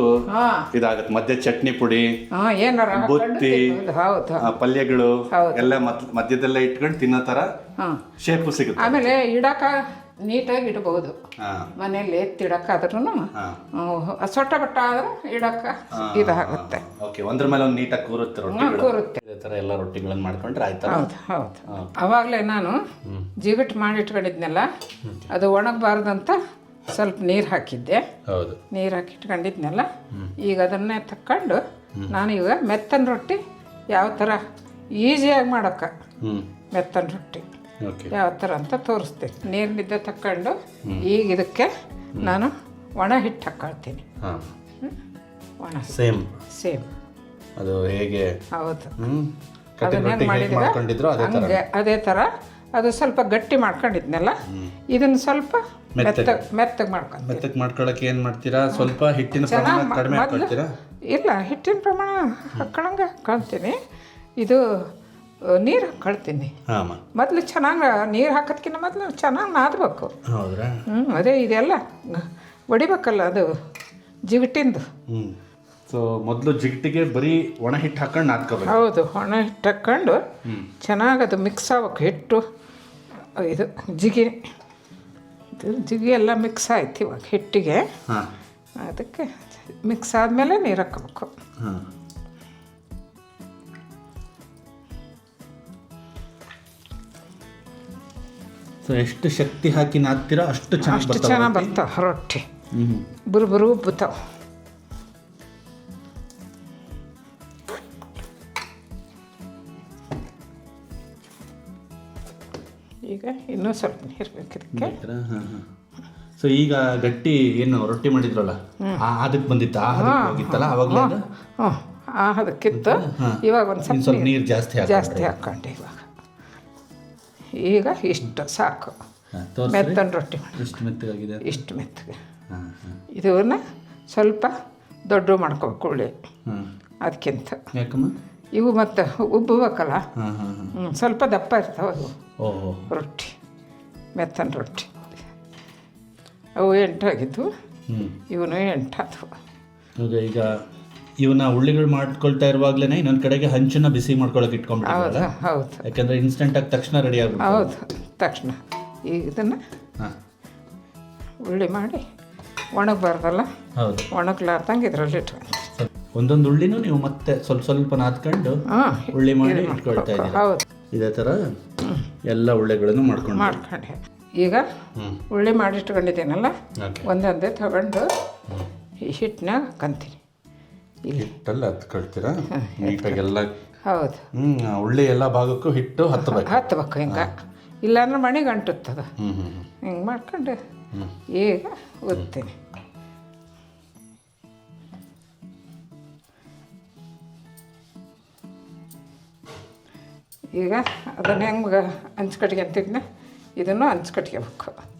ಇದಾಗುತ್ತೆ. ಮಧ್ಯ ಚಟ್ನಿ ಪುಡಿ ಹಾಂ ಏನಾರ ಬುತ್ತಿ. ಹೌದು ಪಲ್ಯಗಳು. ಎಲ್ಲ ಮಧ್ಯದಲ್ಲೇ ಇಟ್ಕೊಂಡು ತಿನ್ನೋ ಥರ ಹಾಂ. ಶೇಪು ಸಿಗುತ್ತೆ. ಆಮೇಲೆ ಇಡಕ ನೀಟಾಗಿ ಇಡಬಹುದು ಮನೆಯಲ್ಲಿ ಮನೇಲಿ ಎತ್ತಿಡಕ್ಕಾದ್ರೂ ಸೊಟ್ಟ ಬಟ್ಟ ಆದ್ರೆ ಇಡಕ್ಕೆ ಇದಾಗುತ್ತೆ. ಓಕೆ ಒಂದ್ರ ಮೇಲೆ ಒಂದು ನೀಟಾಗಿ ಕೂರುತ್ತೆ ಕೂರುತ್ತೆ. ಇದೇ ಥರ ಎಲ್ಲ ರೊಟ್ಟಿಗಳನ್ನ ಮಾಡ್ಕೊಂಡ್ರೆ ಆಯ್ತಾ? ಹೌದು ಹೌದು. ಅವಾಗಲೇ ನಾನು ಜಿಗಟ್ ಮಾಡಿ ಇಟ್ಕೊಂಡಿದ್ನಲ್ಲ ಅದು ಒಣಗಬಾರ್ದಂತ ಸ್ವಲ್ಪ ನೀರು ಹಾಕಿದ್ದೆ. ಹೌದು. ನೀರು ಹಾಕಿ ಇಟ್ಕೊಂಡಿದ್ನಲ್ಲ ಈಗ ಅದನ್ನೇ ತಕ್ಕೊಂಡು ನಾನು ಈಗ ಮೆತ್ತನ ರೊಟ್ಟಿ ಯಾವ ಥರ ಈಸಿಯಾಗಿ ಮಾಡೋಕ್ಕ. ಮೆತ್ತನ ರೊಟ್ಟಿ. ಯಾವ ಥರ ಅಂತ ತೋರಿಸ್ತೀನಿ. ನೀರಿನಿಂದ ತಕ್ಕೊಂಡು ಈಗ ಇದಕ್ಕೆ ನಾನು ಒಣ ಹಿಟ್ಟು ಹಾಕ್ಕೊಳ್ತೀನಿ? ಒಣ ಸೇಮ್. ಸೇಮ್. ಅದು ಹೇಗೆ? ಹೌದು. ಹಂಗೆ ಅದೇ ಥರ. ಅದು ಸ್ವಲ್ಪ ಗಟ್ಟಿ ಮಾಡ್ಕೊಂಡಿದ್ನಲ್ಲ? ಇದನ್ನು ಸ್ವಲ್ಪ ಮೆತ್ತಗೆ. ಮೆತ್ತಗೆ ಮಾಡ್ಕೊಂಡು ಮೆತ್ತಗೆ ಮಾಡ್ಕೊಳಕ್ಕೆ ಏನು ಮಾಡ್ತೀರಾ? ಸ್ವಲ್ಪ ಹಿಟ್ಟಿನ ಪ್ರಮಾಣ ಕಡಿಮೆ ಇಲ್ಲ ಹಿಟ್ಟಿನ ಪ್ರಮಾಣ ಹಾಕ್ಕೊಳಂಗೆ ಕಾಣ್ತೀನಿ ಇದು ನೀರು ಹಾಕ್ಕೊಳ್ತೀನಿ. ಮೊದ್ಲು ಚೆನ್ನಾಗಿ ನೀರು ಹಾಕೋದ್ಕಿಂತ ಮೊದಲು ಚೆನ್ನಾಗಿ ನಾದಬೇಕು. ಹೌದ್ರಾ? ಹ್ಞೂ ಅದೇ ಇದೆಲ್ಲ. ಹೊಡಿಬೇಕಲ್ಲ ಅದು ಜಿಗಟಿಂದು. ಸೊ ಮೊದಲು ಜಿಗಟಿಗೆ ಬರೀ ಒಣ ಹಿಟ್ಟು ಹಾಕೊಂಡು ನಾದ್ಕೋಬೇಕು. ಹೌದು ಒಣ ಹಿಟ್ಟು ಹಾಕ್ಕೊಂಡು ಚೆನ್ನಾಗಿ ಅದು ಮಿಕ್ಸ್ ಆಗ್ಬೇಕು. ಹಿಟ್ಟು ಇದು ಜಿಗಿ ಇದು ಜಿಗಿ ಎಲ್ಲ ಮಿಕ್ಸ್ ಆಯ್ತು ಇವಾಗ ಹಿಟ್ಟಿಗೆ. ಅದಕ್ಕೆ ಮಿಕ್ಸ್ ಆದಮೇಲೆ ನೀರು ಹಾಕ್ಬೇಕು ಸೊ ಎಷ್ಟು ಶಕ್ತಿ ಹಾಕಿ ನಾದ್ತೀರ ಅಷ್ಟು ಚೆನ್ನಾಗಿ ಅಷ್ಟು ಚೆನ್ನಾಗಿ ಬರ್ತಾವೆ ರೊಟ್ಟಿ. ಬರು ಬರು ಬತ್ತಾವೆ ಈಗ ಇನ್ನೂ ಸ್ವಲ್ಪ ನೀರು ಬೇಕು ಇದಕ್ಕೆ ಸೊ ಈಗ ಗಟ್ಟಿ ಏನು ರೊಟ್ಟಿ ಮಾಡಿದ್ರಲ್ಲ ಅದಕ್ಕೆ ಬಂದಿತ್ತು? ಹೋಗಿತ್ತಲ್ಲ? ಅವಾಗಲೇ ಹ್ಞೂ ಅದಕ್ಕಿತ್ತು. ಇವಾಗ ಒಂದು ಸ್ವಲ್ಪ ನೀರು ಜಾಸ್ತಿ ಜಾಸ್ತಿ ಹಾಕೊಂಡೆ ಇವಾಗ. ಈಗ ಇಷ್ಟು ಸಾಕು. ಮೆತ್ತನ ರೊಟ್ಟಿ ಮಾಡಿ. ಮೆತ್ತಗಾಗಿದೆ? ಇಷ್ಟು ಮೆತ್ತಗೆ. ಇದನ್ನ ಸ್ವಲ್ಪ ದೊಡ್ಡ ಮಾಡ್ಕೋಬೇಕು ಉಳ್ಳಿ ಅದಕ್ಕಿಂತ. ಇವು ಮತ್ತು ಉಬ್ಬಬೇಕಲ್ಲ ಸ್ವಲ್ಪ ದಪ್ಪ ಇರ್ತಾವೆ ಅದು. ರೊಟ್ಟಿ ಮೆತ್ತನ ರೊಟ್ಟಿ. ಅವು ಎಂಟಾಗಿದ್ದು ಇವನು ಎಂಟಾದವು ಈಗ ಇವನ್ನ ಉಳ್ಳಿಗಳು ಮಾಡ್ಕೊಳ್ತಾ ಇರುವಾಗಲೇ ಇನ್ನೊಂದು ಕಡೆಗೆ ಹಂಚನ್ನ ಬಿಸಿ ಮಾಡ್ಕೊಳಕ್ಕೆ ಇಟ್ಕೊಂಡ್ಬಿಟ್ಟಿದ್ರಲ್ಲ ಹೌದು ಹೌದು. ಯಾಕಂದ್ರೆ ಇನ್ಸ್ಟೆಂಟ್ ಆಗಿ ತಕ್ಷಣ ರೆಡಿ ಆಗುತ್ತೆ ಹೌದು ತಕ್ಷಣ. ಈಗ ಇದನ್ನು ಹಾಂ. ಉಳ್ಳಿ ಮಾಡಿ ಒಣಗಬಾರ್ದಲ್ಲ? ಹೌದು. ಒಣಗ್ಲಾರ್ದಂಗೆ ಇದರಲ್ಲಿ ಇಟ್ಕೊಂಡು ಒಂದೊಂದು ಉಳ್ಳಿನೂ ನೀವು ಮತ್ತೆ ಸ್ವಲ್ಪ ಸ್ವಲ್ಪ ನಾದ್ಕೊಂಡು ಹಾಂ ಉಳ್ಳಿ ಮಾಡಿ ಇಟ್ಕೊಳ್ತಾ ಇದ್ದೀವಿ ಹೌದು. ಇದೇ ಥರ ಎಲ್ಲ ಉಳ್ಳಿಗಳನ್ನು ಮಾಡ್ಕೊಂಡು ಮಾಡ್ಕೊಂಡೆ. ಈಗ ಹ್ಞೂ ಉಳ್ಳಿ ಮಾಡಿ ಇಟ್ಕೊಂಡಿದ್ದೀನಲ್ಲ ಓಕೆ. ಒಂದೊಂದೇ ತಗೊಂಡು ಈ ಹಿಟ್ಟನ್ನ ಕಂತೀನಿ. ಹಿಟ್ಟಲ್ಲಿ ಹತ್ಕೊಳ್ತೀರಾ? ನೀಟಾಗಿ ಎಲ್ಲ ಹೌದು. ಹ್ಞೂ ಉಳ್ಳಿ ಎಲ್ಲ ಭಾಗಕ್ಕೂ ಹಿಟ್ಟು ಹತ್ತಬೇಕು ಹತ್ತಬೇಕು ಹಿಂಗೆ. ಇಲ್ಲಾಂದ್ರೆ ಮಣಿ ಅಂಟುತ್ತದ. ಹಿಂಗೆ ಮಾಡ್ಕೊಂಡು ಈಗ ಓದ್ತೀನಿ ಈಗ ಅದನ್ನು ಹೆಂಗೆ ಹಂಚ್ಕಟ್ಗೆ ಅಂತಿದ್ನ ಇದನ್ನು ಹಂಚ್ಕಟ್ಕೋಬೇಕು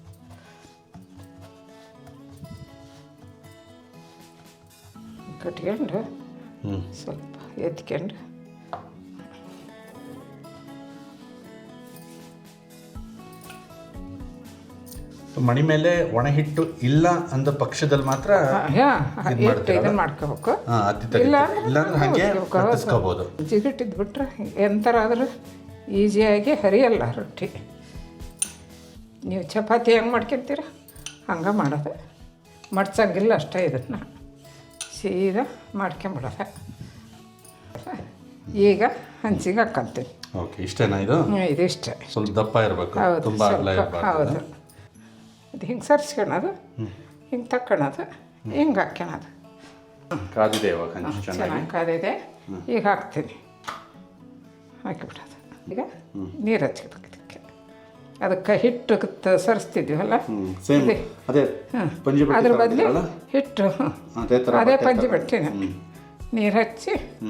ಕಟ್ಕೊಂಡು ಸ್ವಲ್ಪ ಎತ್ಕೊಂಡು ಮಣಿ ಮೇಲೆ ಒಣ ಹಿಟ್ಟು ಇಲ್ಲ ಅಂದ ಪಕ್ಷದಲ್ಲಿ ಮಾತ್ರ ಇದನ್ನು ಮಾಡ್ಕೋಬೇಕು. ಇಲ್ಲ ಅಂದ್ರೆ ಹಾಗೆ ಬಿಟ್ರೆ ಎಂಥರಾದ್ರೂ ಈಸಿಯಾಗಿ ಹರಿಯಲ್ಲ ರೊಟ್ಟಿ. ನೀವು ಚಪಾತಿ ಹೆಂಗೆ ಮಾಡ್ಕೊಂತೀರ? ಹಂಗೆ ಮಾಡೋದು. ಮಡ್ಸಂಗಿಲ್ಲ ಅಷ್ಟೇ ಇದನ್ನು. ಸೀದಾ ಮಾಡ್ಕೊಂಬಿಡೋದ. ಈಗ ಹಂಚಿಗೆ ಹಾಕೊಂತೀನಿ. ಓಕೆ ಇಷ್ಟೇನಾ ಇದು? ಇದು ಇದಿಷ್ಟೇ ಸ್ವಲ್ಪ ದಪ್ಪ ಇರಬೇಕು ತುಂಬ ಅಗಲ ಸ್ವಲ್ಪ ಹೌದು. ಅದು ಹಿಂಗೆ ಸರ್ಸ್ಕೊಳೋದು ಹಿಂಗೆ ತಕ್ಕೊಳೋದು ಹಿಂಗೆ ಹಾಕ್ಕೊಳೋದು. ಕಾದಿದೆ ಇವಾಗ ಹಂಚು ಚೆನ್ನಾಗಿ? ಕಾದಿದೆ. ಈಗ ಹಾಕ್ತೀನಿ. ಹಾಕಿಬಿಡೋದು. ಈಗ ನೀರು ಇದಕ್ಕೆ ಅದಕ್ಕೆ ಹಿಟ್ಟು ತ- ಸರಿಸ್ತಿದ್ವಲ್ಲ ಹ್ಞೂ ಸೇಮ್ ಅದೇ ಅದ್ರ ಬದಲು ಹಿಟ್ಟು. ಅದೇ ಪಂಜಿ ಬಟ್ಟೆ. ಬಟ್ಟೆನ ನೀರು ಹಚ್ಚಿ.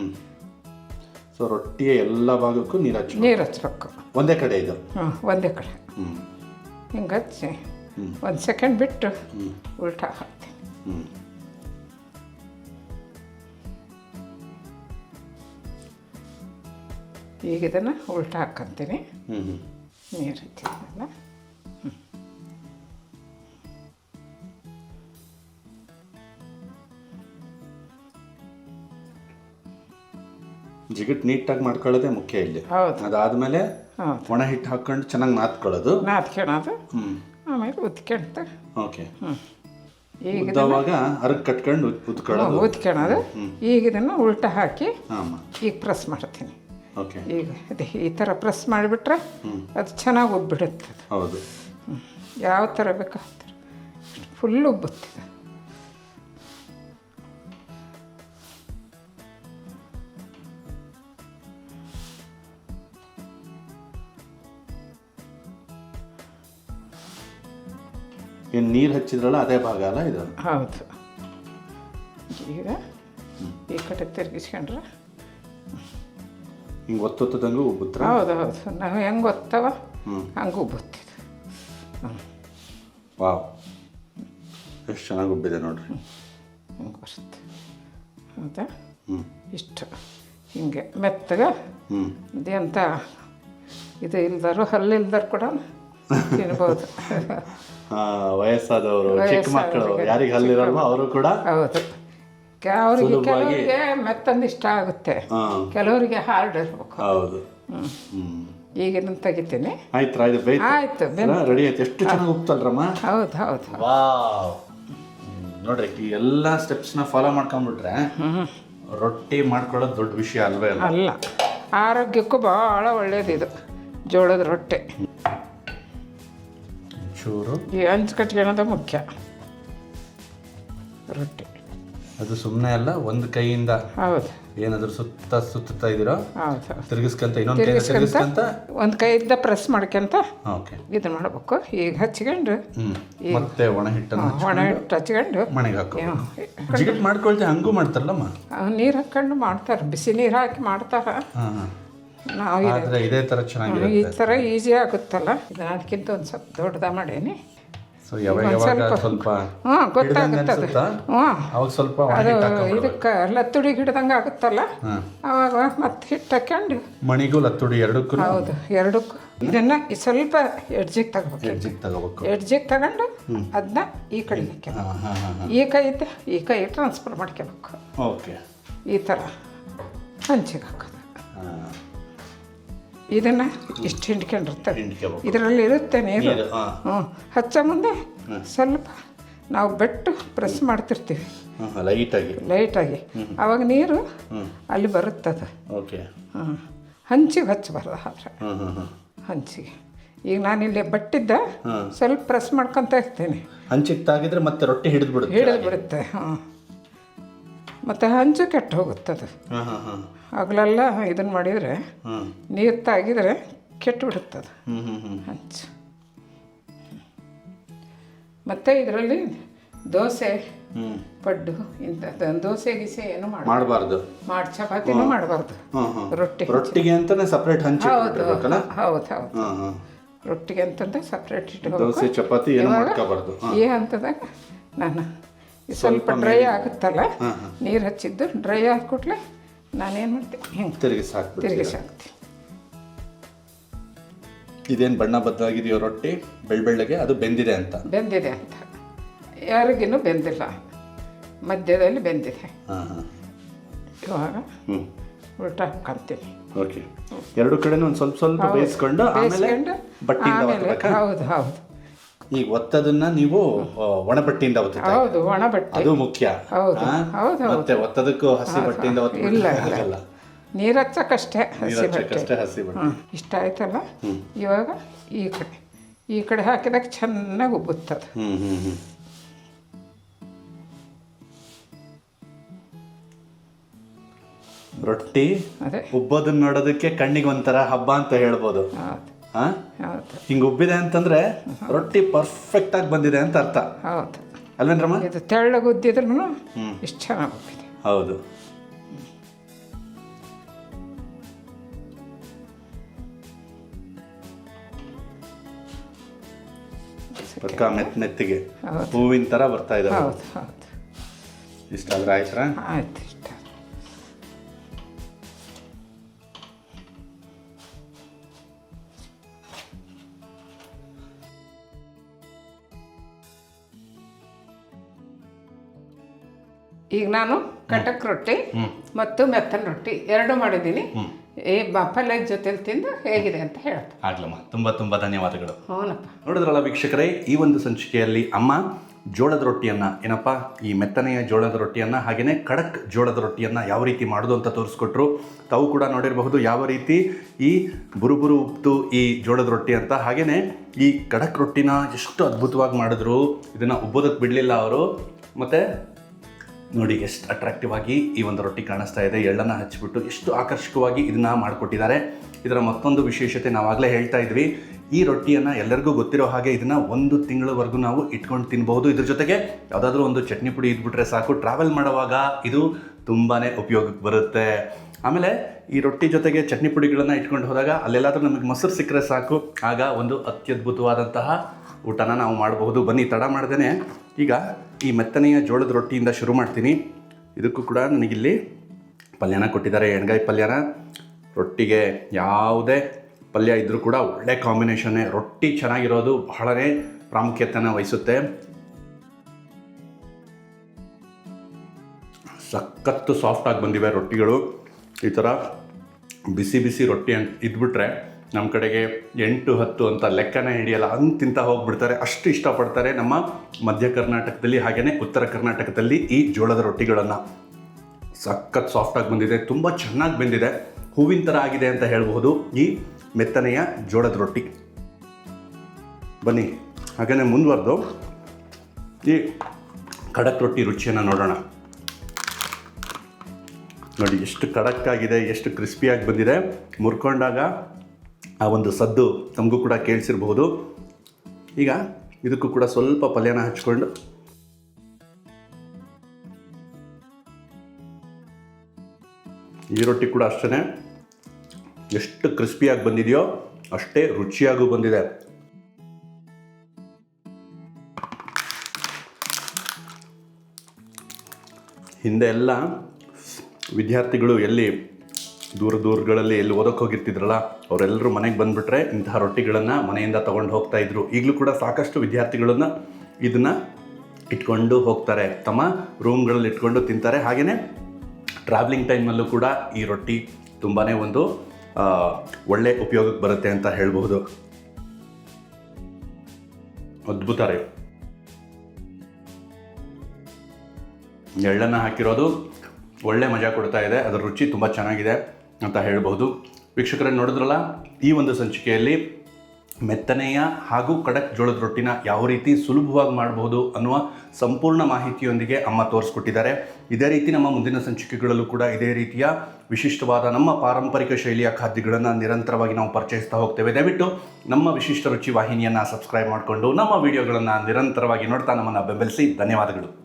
ಸೊ ರೊಟ್ಟಿಯ ಎಲ್ಲ ಭಾಗಕ್ಕೂ ನೀರು ಹಚ್ಚಿ ನೀರು ಹಚ್ಬೇಕು. ಒಂದೇ ಕಡೆ ಇದು? ಒಂದೇ ಕಡೆ. ಹಿಂಗೆ ಹಚ್ಚಿ. ಒಂದು ಸೆಕೆಂಡ್ ಬಿಟ್ಟು ಉಲ್ಟಾ ಹಾಕ್ತೀನಿ. ಈಗ ಇದನ್ನು ಉಲ್ಟಾ ಹ್ಞೂ ನೀರು ಜಿಗಿಟ್ ನೀಟಾಗಿ ಮಾಡ್ಕೊಳ್ಳೋದೇ ಮುಖ್ಯ ಇಲ್ಲಿ. ಹೌದು. ಅದಾದಮೇಲೆ ಹೌದು. ಒಣ ಹಿಟ್ಟು ಹಾಕೊಂಡು ಚೆನ್ನಾಗಿ ನಾದ್ಕೊಳ್ಳೋದು. ನಾದ್ಕೊಳೋದು ಹ್ಞೂ ಆಮೇಲೆ ಉತ್ಕೊಂತ ಓಕೆ. ಈಗ ಉದ್ದವಾಗ ಅರ್ಗ್ ಕಟ್ಕೊಂಡು ಉತ್- ಉತ್ಕೊಳ್ಳೋದು ಈಗ ಇದನ್ನು ಉಲ್ಟಾ ಹಾಕಿ ಈಗ ಪ್ರೆಸ್ ಮಾಡ್ತೀನಿ. ಈಗ ಅದೇ ಈ ಥರ ಪ್ರೆಸ್ ಮಾಡಿಬಿಟ್ರೆ ಅದು ಚೆನ್ನಾಗಿ ಉಬ್ಬಿಡುತ್ತೆ ಹೌದು. ಯಾವ ಥರ ಬೇಕು ಆ ಥರ ಫುಲ್ ಉಬ್ಬುತ್ತೆ ಇದು. ಏನು ನೀರು ಹಚ್ಚಿದ್ರಲ್ಲ ಅದೇ ಭಾಗ ಅಲ್ಲ ಇದು? ಹೌದು. ಈಗ ಈ ಕಡೆ ತಿರುಗಿಸ್ಕೊಂಡ್ರೆ. ಹಿಂಗೆ ಒತ್ತೊತ್ತದಂಗೆ ಉಬ್ಬುತ್ರ ಹೌದು ಹೌದು. ನಾವು ಹೆಂಗೆ ಒತ್ತವ ಹ್ಞೂ ಹಂಗೆ ಉಬ್ಬುತ್ತೆ ಇದು. ವಾವ್. ಎಷ್ಟು ಚೆನ್ನಾಗಿ ಉಬ್ಬಿದೆ ನೋಡ್ರಿ. ಹಿಂಗೆ ಬರುತ್ತೆ. ಹ್ಞೂ ಇಷ್ಟು. ಹಿಂಗೆ ಮೆತ್ತಗೆ? ಹ್ಞೂ ಇದೆಂತ? ಇದು ಇಲ್ದರು ಹಲ್ಲಿಲ್ದರು ಕೂಡ ತಿನ್ಬೋದು. ವಯಸ್ಸಾದವರು ಚಿಕ್ಕ ಮಕ್ಕಳು. ಯಾರಿಗೆ ಹಲ್ಲಿರಲ್ವೋ ಅವರು ಕೂಡ ಹೌದು. ಅವರಿಗೆ ಸುಲಭವಾಗಿ- ಕೆಲವರಿಗೆ ಮೆತ್ತಂದು ಇಷ್ಟ ಆಗುತ್ತೆ. ಹಾಂ. ಕೆಲವರಿಗೆ ಹಾರ್ಡ್ ಇರ್ಬೇಕು. ಹೌದು. ಈಗ ನಾನು ತೆಗಿತೀನಿ. ಆಯ್ತು ಇದು ಆಯ್ತು ಬೆನ್ ರೆಡಿ ಆಯ್ತು. ಎಷ್ಟು ಚೆನ್ನಾಗಿ ಉಪ್ತಲ್ರಮ್ಮ? ಹೌದು ಹೌದು ವಾವ್. ನೋಡ್ರಿ ಈ ಎಲ್ಲ ಸ್ಟೆಪ್ಸ್ನ ಫಾಲೋ ಮಾಡ್ಕೊಂಡ್ಬಿಟ್ರೆ ರೊಟ್ಟಿ ಮಾಡ್ಕೊಳ್ಳೋದು ದೊಡ್ಡ ವಿಷಯ ಅಲ್ವೇ ಅಲ್ಲ? ಅಲ್ಲ. ಆರೋಗ್ಯಕ್ಕೂ ಭಾಳ ಒಳ್ಳೇದು ಇದು. ಜೋಳದ ರೊಟ್ಟೆ. ಚೂರು ಈ ಹಂಚು ಕಟ್ಕೊಳ್ಳೋದು ಮುಖ್ಯ. ಅದು ಸುಮ್ಮನೆ ಅಲ್ಲ ಒಂದು ಕೈಯಿಂದ ಹೌದು. ಏನಾದರೂ ಸುತ್ತ ಸುತ್ತಾ ಇದ್ದೀರೋ ಹೌದು ತಿರುಗಿಸ್ಕಂತ ತಿರುಗಿಸ್ಕೊಂತ ಇನ್ನೊಂದು ತಿರುಗಿಸ್ಕೊಂತ ಒಂದು ಕೈಯಿಂದ ಪ್ರೆಸ್ ಮಾಡ್ಕೊಂತ ಓಕೆ. ಇದು ಮಾಡ್ಬೇಕು. ಈಗ ಹಚ್ಕೊಂಡು ಮತ್ತೆ ಒಣ ಹಿಟ್ಟನ್ನು ಒಣ ಹಿಟ್ಟು ಹಚ್ಕೊಂಡು ಮನೆಗೆ ಹಾಕೋ. ಜಿಗಿಟ್ ಮಾಡ್ಕೊಳ್ತೀವಿ ಹಂಗೂ ಮಾಡ್ತಾರಲ್ಲಮ್ಮ? ನೀರು ಹಾಕೊಂಡು ಮಾಡ್ತಾರೆ. ಬಿಸಿ ನೀರು ಹಾಕಿ ಮಾಡ್ತಾರೆ. ನಾವು ಇದು- ಥರ ಚೆನ್ನಾಗಿ ಈ ಥರ ಈಸಿ ಆಗುತ್ತಲ್ಲ? ಇದನ್ನ ಅದಕ್ಕಿಂತ ಒಂದು ಸ್ವಲ್ಪ ದೊಡ್ಡದ ಮಾಡೀನಿ. ಸೊ ಯಾವಾಗ ಯಾವಾಗ ಸ್ವಲ್ಪ ಹಾಂ ಗೊತ್ತಾಗುತ್ತದೆ ಹಾಂ ಅವಾಗ ಸ್ವಲ್ಪ ಅದು. ಇದಕ್ಕೆ ಲತ್ತುಡಿ ಹಿಡ್ದಂಗೆ ಆಗುತ್ತಲ್ಲ? ಅವಾಗ ಮತ್ತೆ ಹಿಟ್ಟು ಹಾಕ್ಯಂಡು. ಮಣಿಗೂ ಲತ್ತುಡಿ ಎರಡಕ್ಕೂ? ಹೌದು ಎರಡಕ್ಕೂ. ಇದನ್ನ ಸ್ವಲ್ಪ ಎಡ್ಜಿಗೆ ತಗೋಬೇಕು. ಎಡ್ಜಿಗೆ ತಗೋಬೇಕು. ಎಡ್ಜಿಗೆ ತಗೊಂಡು ಅದನ್ನ ಈ ಕಡೆಗೆ ಹಾಕ್ಯಬೇಕು. ಈ ಕೈ ಇದ್ದ ಈ ಕೈ ಟ್ರಾನ್ಸ್ಫರ್ ಮಾಡ್ಕೋಬೇಕು ಓಕೆ. ಈ ಥರ ಹಂಚಿಗೆ ಹಾಕೋದು. ಇದನ್ನ ಇಷ್ಟು ಹಿಂಡ್ಕೊಂಡಿರ್ತಾರೆ ಹಿಂಡ್ಕೋಬೇಕು. ಇದರಲ್ಲಿ ಇರುತ್ತೆ ನೀರು. ನೀರು ಹಾಂ. ಹ್ಞೂ. ಹಚ್ಚೋ ಮುಂದೆ ಸ್ವಲ್ಪ ನಾವು ಬೆಟ್ಟು ಪ್ರೆಸ್ ಮಾಡ್ತಿರ್ತೀವಿ. ಹಾಂ ಲೈಟಾಗಿ. ಲೈಟಾಗಿ. ಆವಾಗ ನೀರು ಅಲ್ಲಿ ಬರುತ್ತದೆ. ಓಕೆ. ಹ್ಞೂ. ಹಂಚಿಗೆ ಹಚ್ಚಬಾರ್ದು ಆದ್ರೆ ಹ್ಞೂ ಹಂಚಿಗೆ. ಈಗ ನಾನಿಲ್ಲಿ ಬಟ್ಟಿದ್ದ ಹಾಂ ಸ್ವಲ್ಪ ಪ್ರೆಸ್ ಮಾಡ್ಕೊತ ಇರ್ತೀನಿ. ಹಂಚಿಗೆ ತಾಗಿದ್ರೆ ಮತ್ತೆ ರೊಟ್ಟಿ ಹಿಡಿದು ಬಿಡುತ್ತೆ ಹಿಡಿದು ಬಿಡುತ್ತೆ ಹ್ಞೂ. ಮತ್ತು ಹಂಚು ಕೆಟ್ಟು ಹೋಗುತ್ತದೆ. ಹಾಂ ಹಾಂ ಹಾಂ ಹಗಲೆಲ್ಲ ಇದನ್ನು ಮಾಡಿದರೆ ನೀರು ತಾಗಿದರೆ ಕೆಟ್ಟು ಬಿಡುತ್ತದೆ. ಅದು ಹಂಚು. ಮತ್ತು ಇದರಲ್ಲಿ ದೋಸೆ ಪಡ್ಡು ಇಂಥದ್ದು. ದೋಸೆ ಗೀಸೆ ಏನು ಮಾಡಿ ಮಾಡಬಾರ್ದು. ಮಾಡಿ ಚಪಾತಿನೂ ಮಾಡಬಾರ್ದು. ರೊಟ್ಟಿ ರೊಟ್ಟಿಗೆ ಅಂತಾನೆ ಸಪ್ರೇಟ್ ಹಂಚಿ ಹೌದು ಹೌದು ಹೌದು. ರೊಟ್ಟಿಗೆ ಅಂತಂದ್ರೆ ಸಪ್ರೇಟ್ ಇಟ್ಟು ದೋಸೆ ಚಪಾತಿ ಏನು ಮಾಡ್ಕೋಬಾರ್ದು. ಈ ಹಂತದಾಗ ನಾನು ಸ್ವಲ್ಪ ಡ್ರೈ ಆಗುತ್ತಲ್ಲ ನೀರು ಹಚ್ಚಿದ್ದು ಡ್ರೈ ಆದ ಕೂಡಲೇ ನಾನೇನು ಮಾಡ್ತೀನಿ? ಹಿಂಗೆ ತಿರುಗಿಸಿ ಹಾಕ್ಬಿಟ್ಟು ತಿರುಗಿಸಿ ಹಾಕ್ತೀನಿ ಇದೇನು ಬಣ್ಣ ಬದ್ದಾಗಿದೆಯೋ ರೊಟ್ಟಿ ಬೆಳ್ಬೆಳ್ಳಿಗೆ ಅದು ಬೆಂದಿದೆ ಅಂತ? ಬೆಂದಿದೆ ಅಂತ. ಯಾರಿಗಿನ್ನೂ ಬೆಂದಿಲ್ಲ. ಮಧ್ಯದಲ್ಲಿ ಬೆಂದಿದೆ. ಹಾಂ ಹಾಂ. ಇವಾಗ ಹ್ಞೂ ಉಲ್ಟಾ ಹಾಕ್ಕೊಂತೀನಿ ಓಕೆ. ಎರಡು ಕಡೆನೂ ಒಂದು ಸ್ವಲ್ಪ ಸ್ವಲ್ಪ ಬೇಯಿಸ್ಕೊಂಡು ಆಮೇಲೆ ಬೇಯಿಸ್ಕೊಂಡು ಬಟ್ಟೆಯಿಂದ ಆಮೇಲೆ ಒತ್ತಬೇಕಾ ಹೌದು ಹೌದು. ಈಗ ಒತ್ತದನ್ನ ನೀವು ಒಣ ಬಟ್ಟೆಯಿಂದ ಹೌದು ಒಣ ಬಟ್ಟೆ ಅದು ಮುಖ್ಯ. ಹೌದು, ಹೌದು. ಮತ್ತೆ ಒತ್ತದಕ್ಕೂ ಹಸಿ ಬಟ್ಟೆಯಿಂದ ಇಲ್ಲ ಇಲ್ಲ. ಆಗಲ್ಲ ನೀರು ಹಚ್ಚಕ್ಕಷ್ಟೇ ಹಸಿ ಬಟ್ಟೆ. ನೀರಚ್ಚಕ್ಕಷ್ಟೇ ಹಸಿ ಬಟ್ಟೆ. ಇಷ್ಟ ಆಯ್ತಲ್ಲ? ಇವಾಗ ಈ ಕಡೆ. ಈ ಕಡೆ ಹಾಕಿದಾಗ ಚೆನ್ನಾಗಿ ಉಬ್ಬುತ್ತದೆ. ರೊಟ್ಟಿ ಅದೇ. ಉಬ್ಬೋದನ್ನ ನೋಡೋದಕ್ಕೆ ಕಣ್ಣಿಗೆ ಒಂಥರ ಹಬ್ಬ ಅಂತ ಹೇಳ್ಬೋದು. ಹಾ ಹಿಂಗ್ ಉಬ್ಬಿದೆ ಅಂತಂದ್ರೆ ರೊಟ್ಟಿ ಪರ್ಫೆಕ್ಟ್ ಆಗಿ ಬಂದಿದೆ ಅಂತ ಅರ್ಥ. ಹೌದು. ಅಲ್ವೇನ್ರಮ್ಮ? ಇದು ತೆಳ್ಳಗೆ ಉದ್ದಿದ್ರು ಇಷ್ಟು ಚೆನ್ನಾಗಿ ಉಬ್ಬಿದೆ ಹೌದು. ಪಕ್ಕ ಮೆತ್ ಮೆತ್ತಿಗೆ. ಹೂವಿನ ತರ ಬರ್ತಾ ಇದೆ ಇಷ್ಟ ಆದ್ರೆ ಆಯ್ತರ? ಆಯ್ತಾ ಆಯ್ತು. ಈಗ ನಾನು ಕಟಕ್ ರೊಟ್ಟಿ ಮತ್ತು ಮೆತ್ತನ ರೊಟ್ಟಿ ಎರಡು ಮಾಡಿದ್ದೀನಿ. ಏ ಬಫಲೆ ಜೊತೆಲಿ ತಿಂದು ಹೇಗಿದೆ ಅಂತ ಹೇಳ್ತೀನಿ ಆಗ್ಲಮ್ಮ ತುಂಬಾ ತುಂಬಾ ಧನ್ಯವಾದಗಳು. ಹೌನಪ್ಪ. ನೋಡಿದ್ರಲ್ಲ ವೀಕ್ಷಕರೇ ಈ ಒಂದು ಸಂಚಿಕೆಯಲ್ಲಿ ಅಮ್ಮ ಜೋಳದ ರೊಟ್ಟಿಯನ್ನು ಏನಪ್ಪ ಈ ಮೆತ್ತನೆಯ ಜೋಳದ ರೊಟ್ಟಿಯನ್ನು ಹಾಗೆಯೇ ಖಡಕ್ ಜೋಳದ ರೊಟ್ಟಿಯನ್ನು ಯಾವ ರೀತಿ ಮಾಡೋದು ಅಂತ ತೋರಿಸ್ಕೊಟ್ರು. ತಾವು ಕೂಡ ನೋಡಿರಬಹುದು ಯಾವ ರೀತಿ ಈ ಬುರುಬುರು ಉಪ್ತು ಈ ಜೋಳದ ರೊಟ್ಟಿ ಅಂತ. ಹಾಗೆಯೇ ಈ ಖಡಕ್ ರೊಟ್ಟಿನ ಎಷ್ಟು ಅದ್ಭುತವಾಗಿ ಮಾಡಿದ್ರು. ಇದನ್ನು ಉಬ್ಬೋದಕ್ಕೆ ಬಿಡಲಿಲ್ಲ ಅವರು. ಮತ್ತು ನೋಡಿ, ಎಷ್ಟು ಅಟ್ರಾಕ್ಟಿವ್ ಆಗಿ ಈ ಒಂದು ರೊಟ್ಟಿ ಕಾಣಿಸ್ತಾ ಇದೆ. ಎಳ್ಳನ್ನು ಹಚ್ಚಿಬಿಟ್ಟು ಎಷ್ಟು ಆಕರ್ಷಕವಾಗಿ ಇದನ್ನ ಮಾಡಿಕೊಟ್ಟಿದ್ದಾರೆ. ಇದರ ಮತ್ತೊಂದು ವಿಶೇಷತೆ ನಾವಾಗಲೇ ಹೇಳ್ತಾ ಇದ್ವಿ. ಈ ರೊಟ್ಟಿಯನ್ನು ಎಲ್ಲರಿಗೂ ಗೊತ್ತಿರೋ ಹಾಗೆ ಇದನ್ನು ಒಂದು ತಿಂಗಳವರೆಗೂ ನಾವು ಇಟ್ಕೊಂಡು ತಿನ್ಬಹುದು ಇದ್ರ ಜೊತೆಗೆ ಯಾವುದಾದ್ರೂ ಒಂದು ಚಟ್ನಿ ಪುಡಿ ಇದ್ಬಿಟ್ರೆ ಸಾಕು. ಟ್ರಾವೆಲ್ ಮಾಡುವಾಗ ಇದು ತುಂಬಾ ಉಪಯೋಗಕ್ಕೆ ಬರುತ್ತೆ. ಆಮೇಲೆ ಈ ರೊಟ್ಟಿ ಜೊತೆಗೆ ಚಟ್ನಿ ಪುಡಿಗಳನ್ನು ಇಟ್ಕೊಂಡು ಹೋದಾಗ ಅಲ್ಲೆಲ್ಲಾದರೂ ನಮಗೆ ಮೊಸರು ಸಿಕ್ಕರೆ ಸಾಕು. ಆಗ ಒಂದು ಅತ್ಯದ್ಭುತವಾದಂತಹ ಊಟನ ನಾವು ಮಾಡಬಹುದು. ಬನ್ನಿ, ತಡ ಮಾಡ್ದೇನೆ. ಈಗ ಈ ಮೆತ್ತನೆಯ ಜೋಳದ ರೊಟ್ಟಿಯಿಂದ ಶುರು ಮಾಡ್ತೀನಿ. ಇದಕ್ಕೂ ಕೂಡ ನನಗಿಲ್ಲಿ ಪಲ್ಯನ ಕೊಟ್ಟಿದ್ದಾರೆ ಎಣ್ಗಾಯಿ ಪಲ್ಯನ. ರೊಟ್ಟಿಗೆ ಯಾವುದೇ ಪಲ್ಯ ಇದ್ದರೂ ಕೂಡ ಒಳ್ಳೆ ಕಾಂಬಿನೇಷನ್ನೇ. ರೊಟ್ಟಿ ಚೆನ್ನಾಗಿರೋದು ಬಹಳನೇ ಪ್ರಾಮುಖ್ಯತೆಯನ್ನು ವಹಿಸುತ್ತೆ. ಸಖತ್ತು ಸಾಫ್ಟಾಗಿ ಬಂದಿವೆ ರೊಟ್ಟಿಗಳು. ಈ ಥರ ಬಿಸಿ ಬಿಸಿ ರೊಟ್ಟಿ ಅಂತ ಇದ್ಬಿಟ್ರೆ ನಮ್ಮ ಕಡೆಗೆ ಎಂಟು ಹತ್ತು ಅಂತ ಲೆಕ್ಕನೇ ಹಿಡಿಯಲ್ಲ, ಹಂಗೆ ತಿಂತ ಹೋಗ್ಬಿಡ್ತಾರೆ. ಅಷ್ಟು ಇಷ್ಟಪಡ್ತಾರೆ ನಮ್ಮ ಮಧ್ಯ ಕರ್ನಾಟಕದಲ್ಲಿ ಹಾಗೆಯೇ ಉತ್ತರ ಕರ್ನಾಟಕದಲ್ಲಿ ಈ ಜೋಳದ ರೊಟ್ಟಿಗಳನ್ನು. ಸಖತ್ ಸಾಫ್ಟಾಗಿ ಬಂದಿದೆ, ತುಂಬ ಚೆನ್ನಾಗಿ ಬಂದಿದೆ. ಹೂವಿನ ಥರ ಆಗಿದೆ ಅಂತ ಹೇಳಬಹುದು ಈ ಮೆತ್ತನೆಯ ಜೋಳದ ರೊಟ್ಟಿ. ಬನ್ನಿ ಹಾಗೆಯೇ ಮುಂದುವರೆದು. ಈ ಖಡಕ್ ರೊಟ್ಟಿ ರುಚಿಯನ್ನು ನೋಡೋಣ. ನೋಡಿ, ಎಷ್ಟು ಖಡಕ್ ಆಗಿದೆ, ಎಷ್ಟು ಕ್ರಿಸ್ಪಿಯಾಗಿ ಬಂದಿದೆ. ಮುರ್ಕೊಂಡಾಗ ಆ ಒಂದು ಸದ್ದು ತಮಗೂ ಕೂಡ ಕೇಳಿಸಿರ್ಬಹುದು. ಈಗ ಇದಕ್ಕೂ ಕೂಡ ಸ್ವಲ್ಪ ಪಲ್ಯನ ಹಚ್ಕೊಂಡು. ಈ ರೊಟ್ಟಿ ಕೂಡ ಅಷ್ಟೇ ಎಷ್ಟು ಕ್ರಿಸ್ಪಿಯಾಗಿ ಬಂದಿದೆಯೋ ಅಷ್ಟೇ ರುಚಿಯಾಗೂ ಬಂದಿದೆ. ಹಿಂದೆ ಎಲ್ಲ ವಿದ್ಯಾರ್ಥಿಗಳು ಎಲ್ಲಿ ದೂರ ದೂರಗಳಲ್ಲಿ ಎಲ್ಲಿ ಓದಕ್ಕೆ ಹೋಗಿರ್ತಿದ್ರಲ್ಲ ಅವರೆಲ್ಲರೂ ಮನೆಗೆ ಬಂದುಬಿಟ್ರೆ ಇಂತಹ ರೊಟ್ಟಿಗಳನ್ನು ಮನೆಯಿಂದ ತಗೊಂಡು ಹೋಗ್ತಾ ಇದ್ರು. ಈಗಲೂ ಕೂಡ ಸಾಕಷ್ಟು ವಿದ್ಯಾರ್ಥಿಗಳನ್ನು ಇದನ್ನು ಇಟ್ಕೊಂಡು ಹೋಗ್ತಾರೆ. ತಮ್ಮ ರೂಮ್ಗಳಲ್ಲಿ ಇಟ್ಕೊಂಡು ತಿಂತಾರೆ. ಹಾಗೆಯೇ ಟ್ರಾವೆಲಿಂಗ್ ಟೈಮಲ್ಲೂ ಕೂಡ ಈ ರೊಟ್ಟಿ ತುಂಬಾ ಒಂದು ಒಳ್ಳೆ ಉಪಯೋಗಕ್ಕೆ ಬರುತ್ತೆ ಅಂತ ಹೇಳಬಹುದು. ಅದ್ಭುತ ರೀ. ಎಳ್ಳನ್ನು ಹಾಕಿರೋದು ಒಳ್ಳೆ ಮಜಾ ಕೊಡ್ತಾ ಇದೆ. ಅದರ ರುಚಿ ತುಂಬ ಚೆನ್ನಾಗಿದೆ. ಅಂತ ಹೇಳ್ಬೋದು ವೀಕ್ಷಕರನ್ನು ನೋಡಿದ್ರಲ್ಲ, ಈ ಒಂದು ಸಂಚಿಕೆಯಲ್ಲಿ ಮೆತ್ತನೆಯ ಹಾಗೂ ಕಡಕ್ ಜೋಳದ ರೊಟ್ಟಿನ ಯಾವ ರೀತಿ ಸುಲಭವಾಗಿ ಮಾಡಬಹುದು ಅನ್ನುವ ಸಂಪೂರ್ಣ ಮಾಹಿತಿಯೊಂದಿಗೆ ಅಮ್ಮ ತೋರಿಸ್ಕೊಟ್ಟಿದ್ದಾರೆ. ಇದೇ ರೀತಿ ನಮ್ಮ ಮುಂದಿನ ಸಂಚಿಕೆಗಳಲ್ಲೂ ಕೂಡ ಇದೇ ರೀತಿಯ ವಿಶಿಷ್ಟವಾದ ನಮ್ಮ ಪಾರಂಪರಿಕ ಶೈಲಿಯ ಖಾದ್ಯಗಳನ್ನು ನಿರಂತರವಾಗಿ ನಾವು ಪರಿಚಯಿಸ್ತಾ ಹೋಗ್ತೇವೆ. ದಯವಿಟ್ಟು ನಮ್ಮ ವಿಶಿಷ್ಟ ರುಚಿ ವಾಹಿನಿಯನ್ನು ಸಬ್ಸ್ಕ್ರೈಬ್ ಮಾಡಿಕೊಂಡು ನಮ್ಮ ವಿಡಿಯೋಗಳನ್ನು ನಿರಂತರವಾಗಿ ನೋಡ್ತಾ ನಮ್ಮನ್ನು ಬೆಂಬಲಿಸಿ. ಧನ್ಯವಾದಗಳು.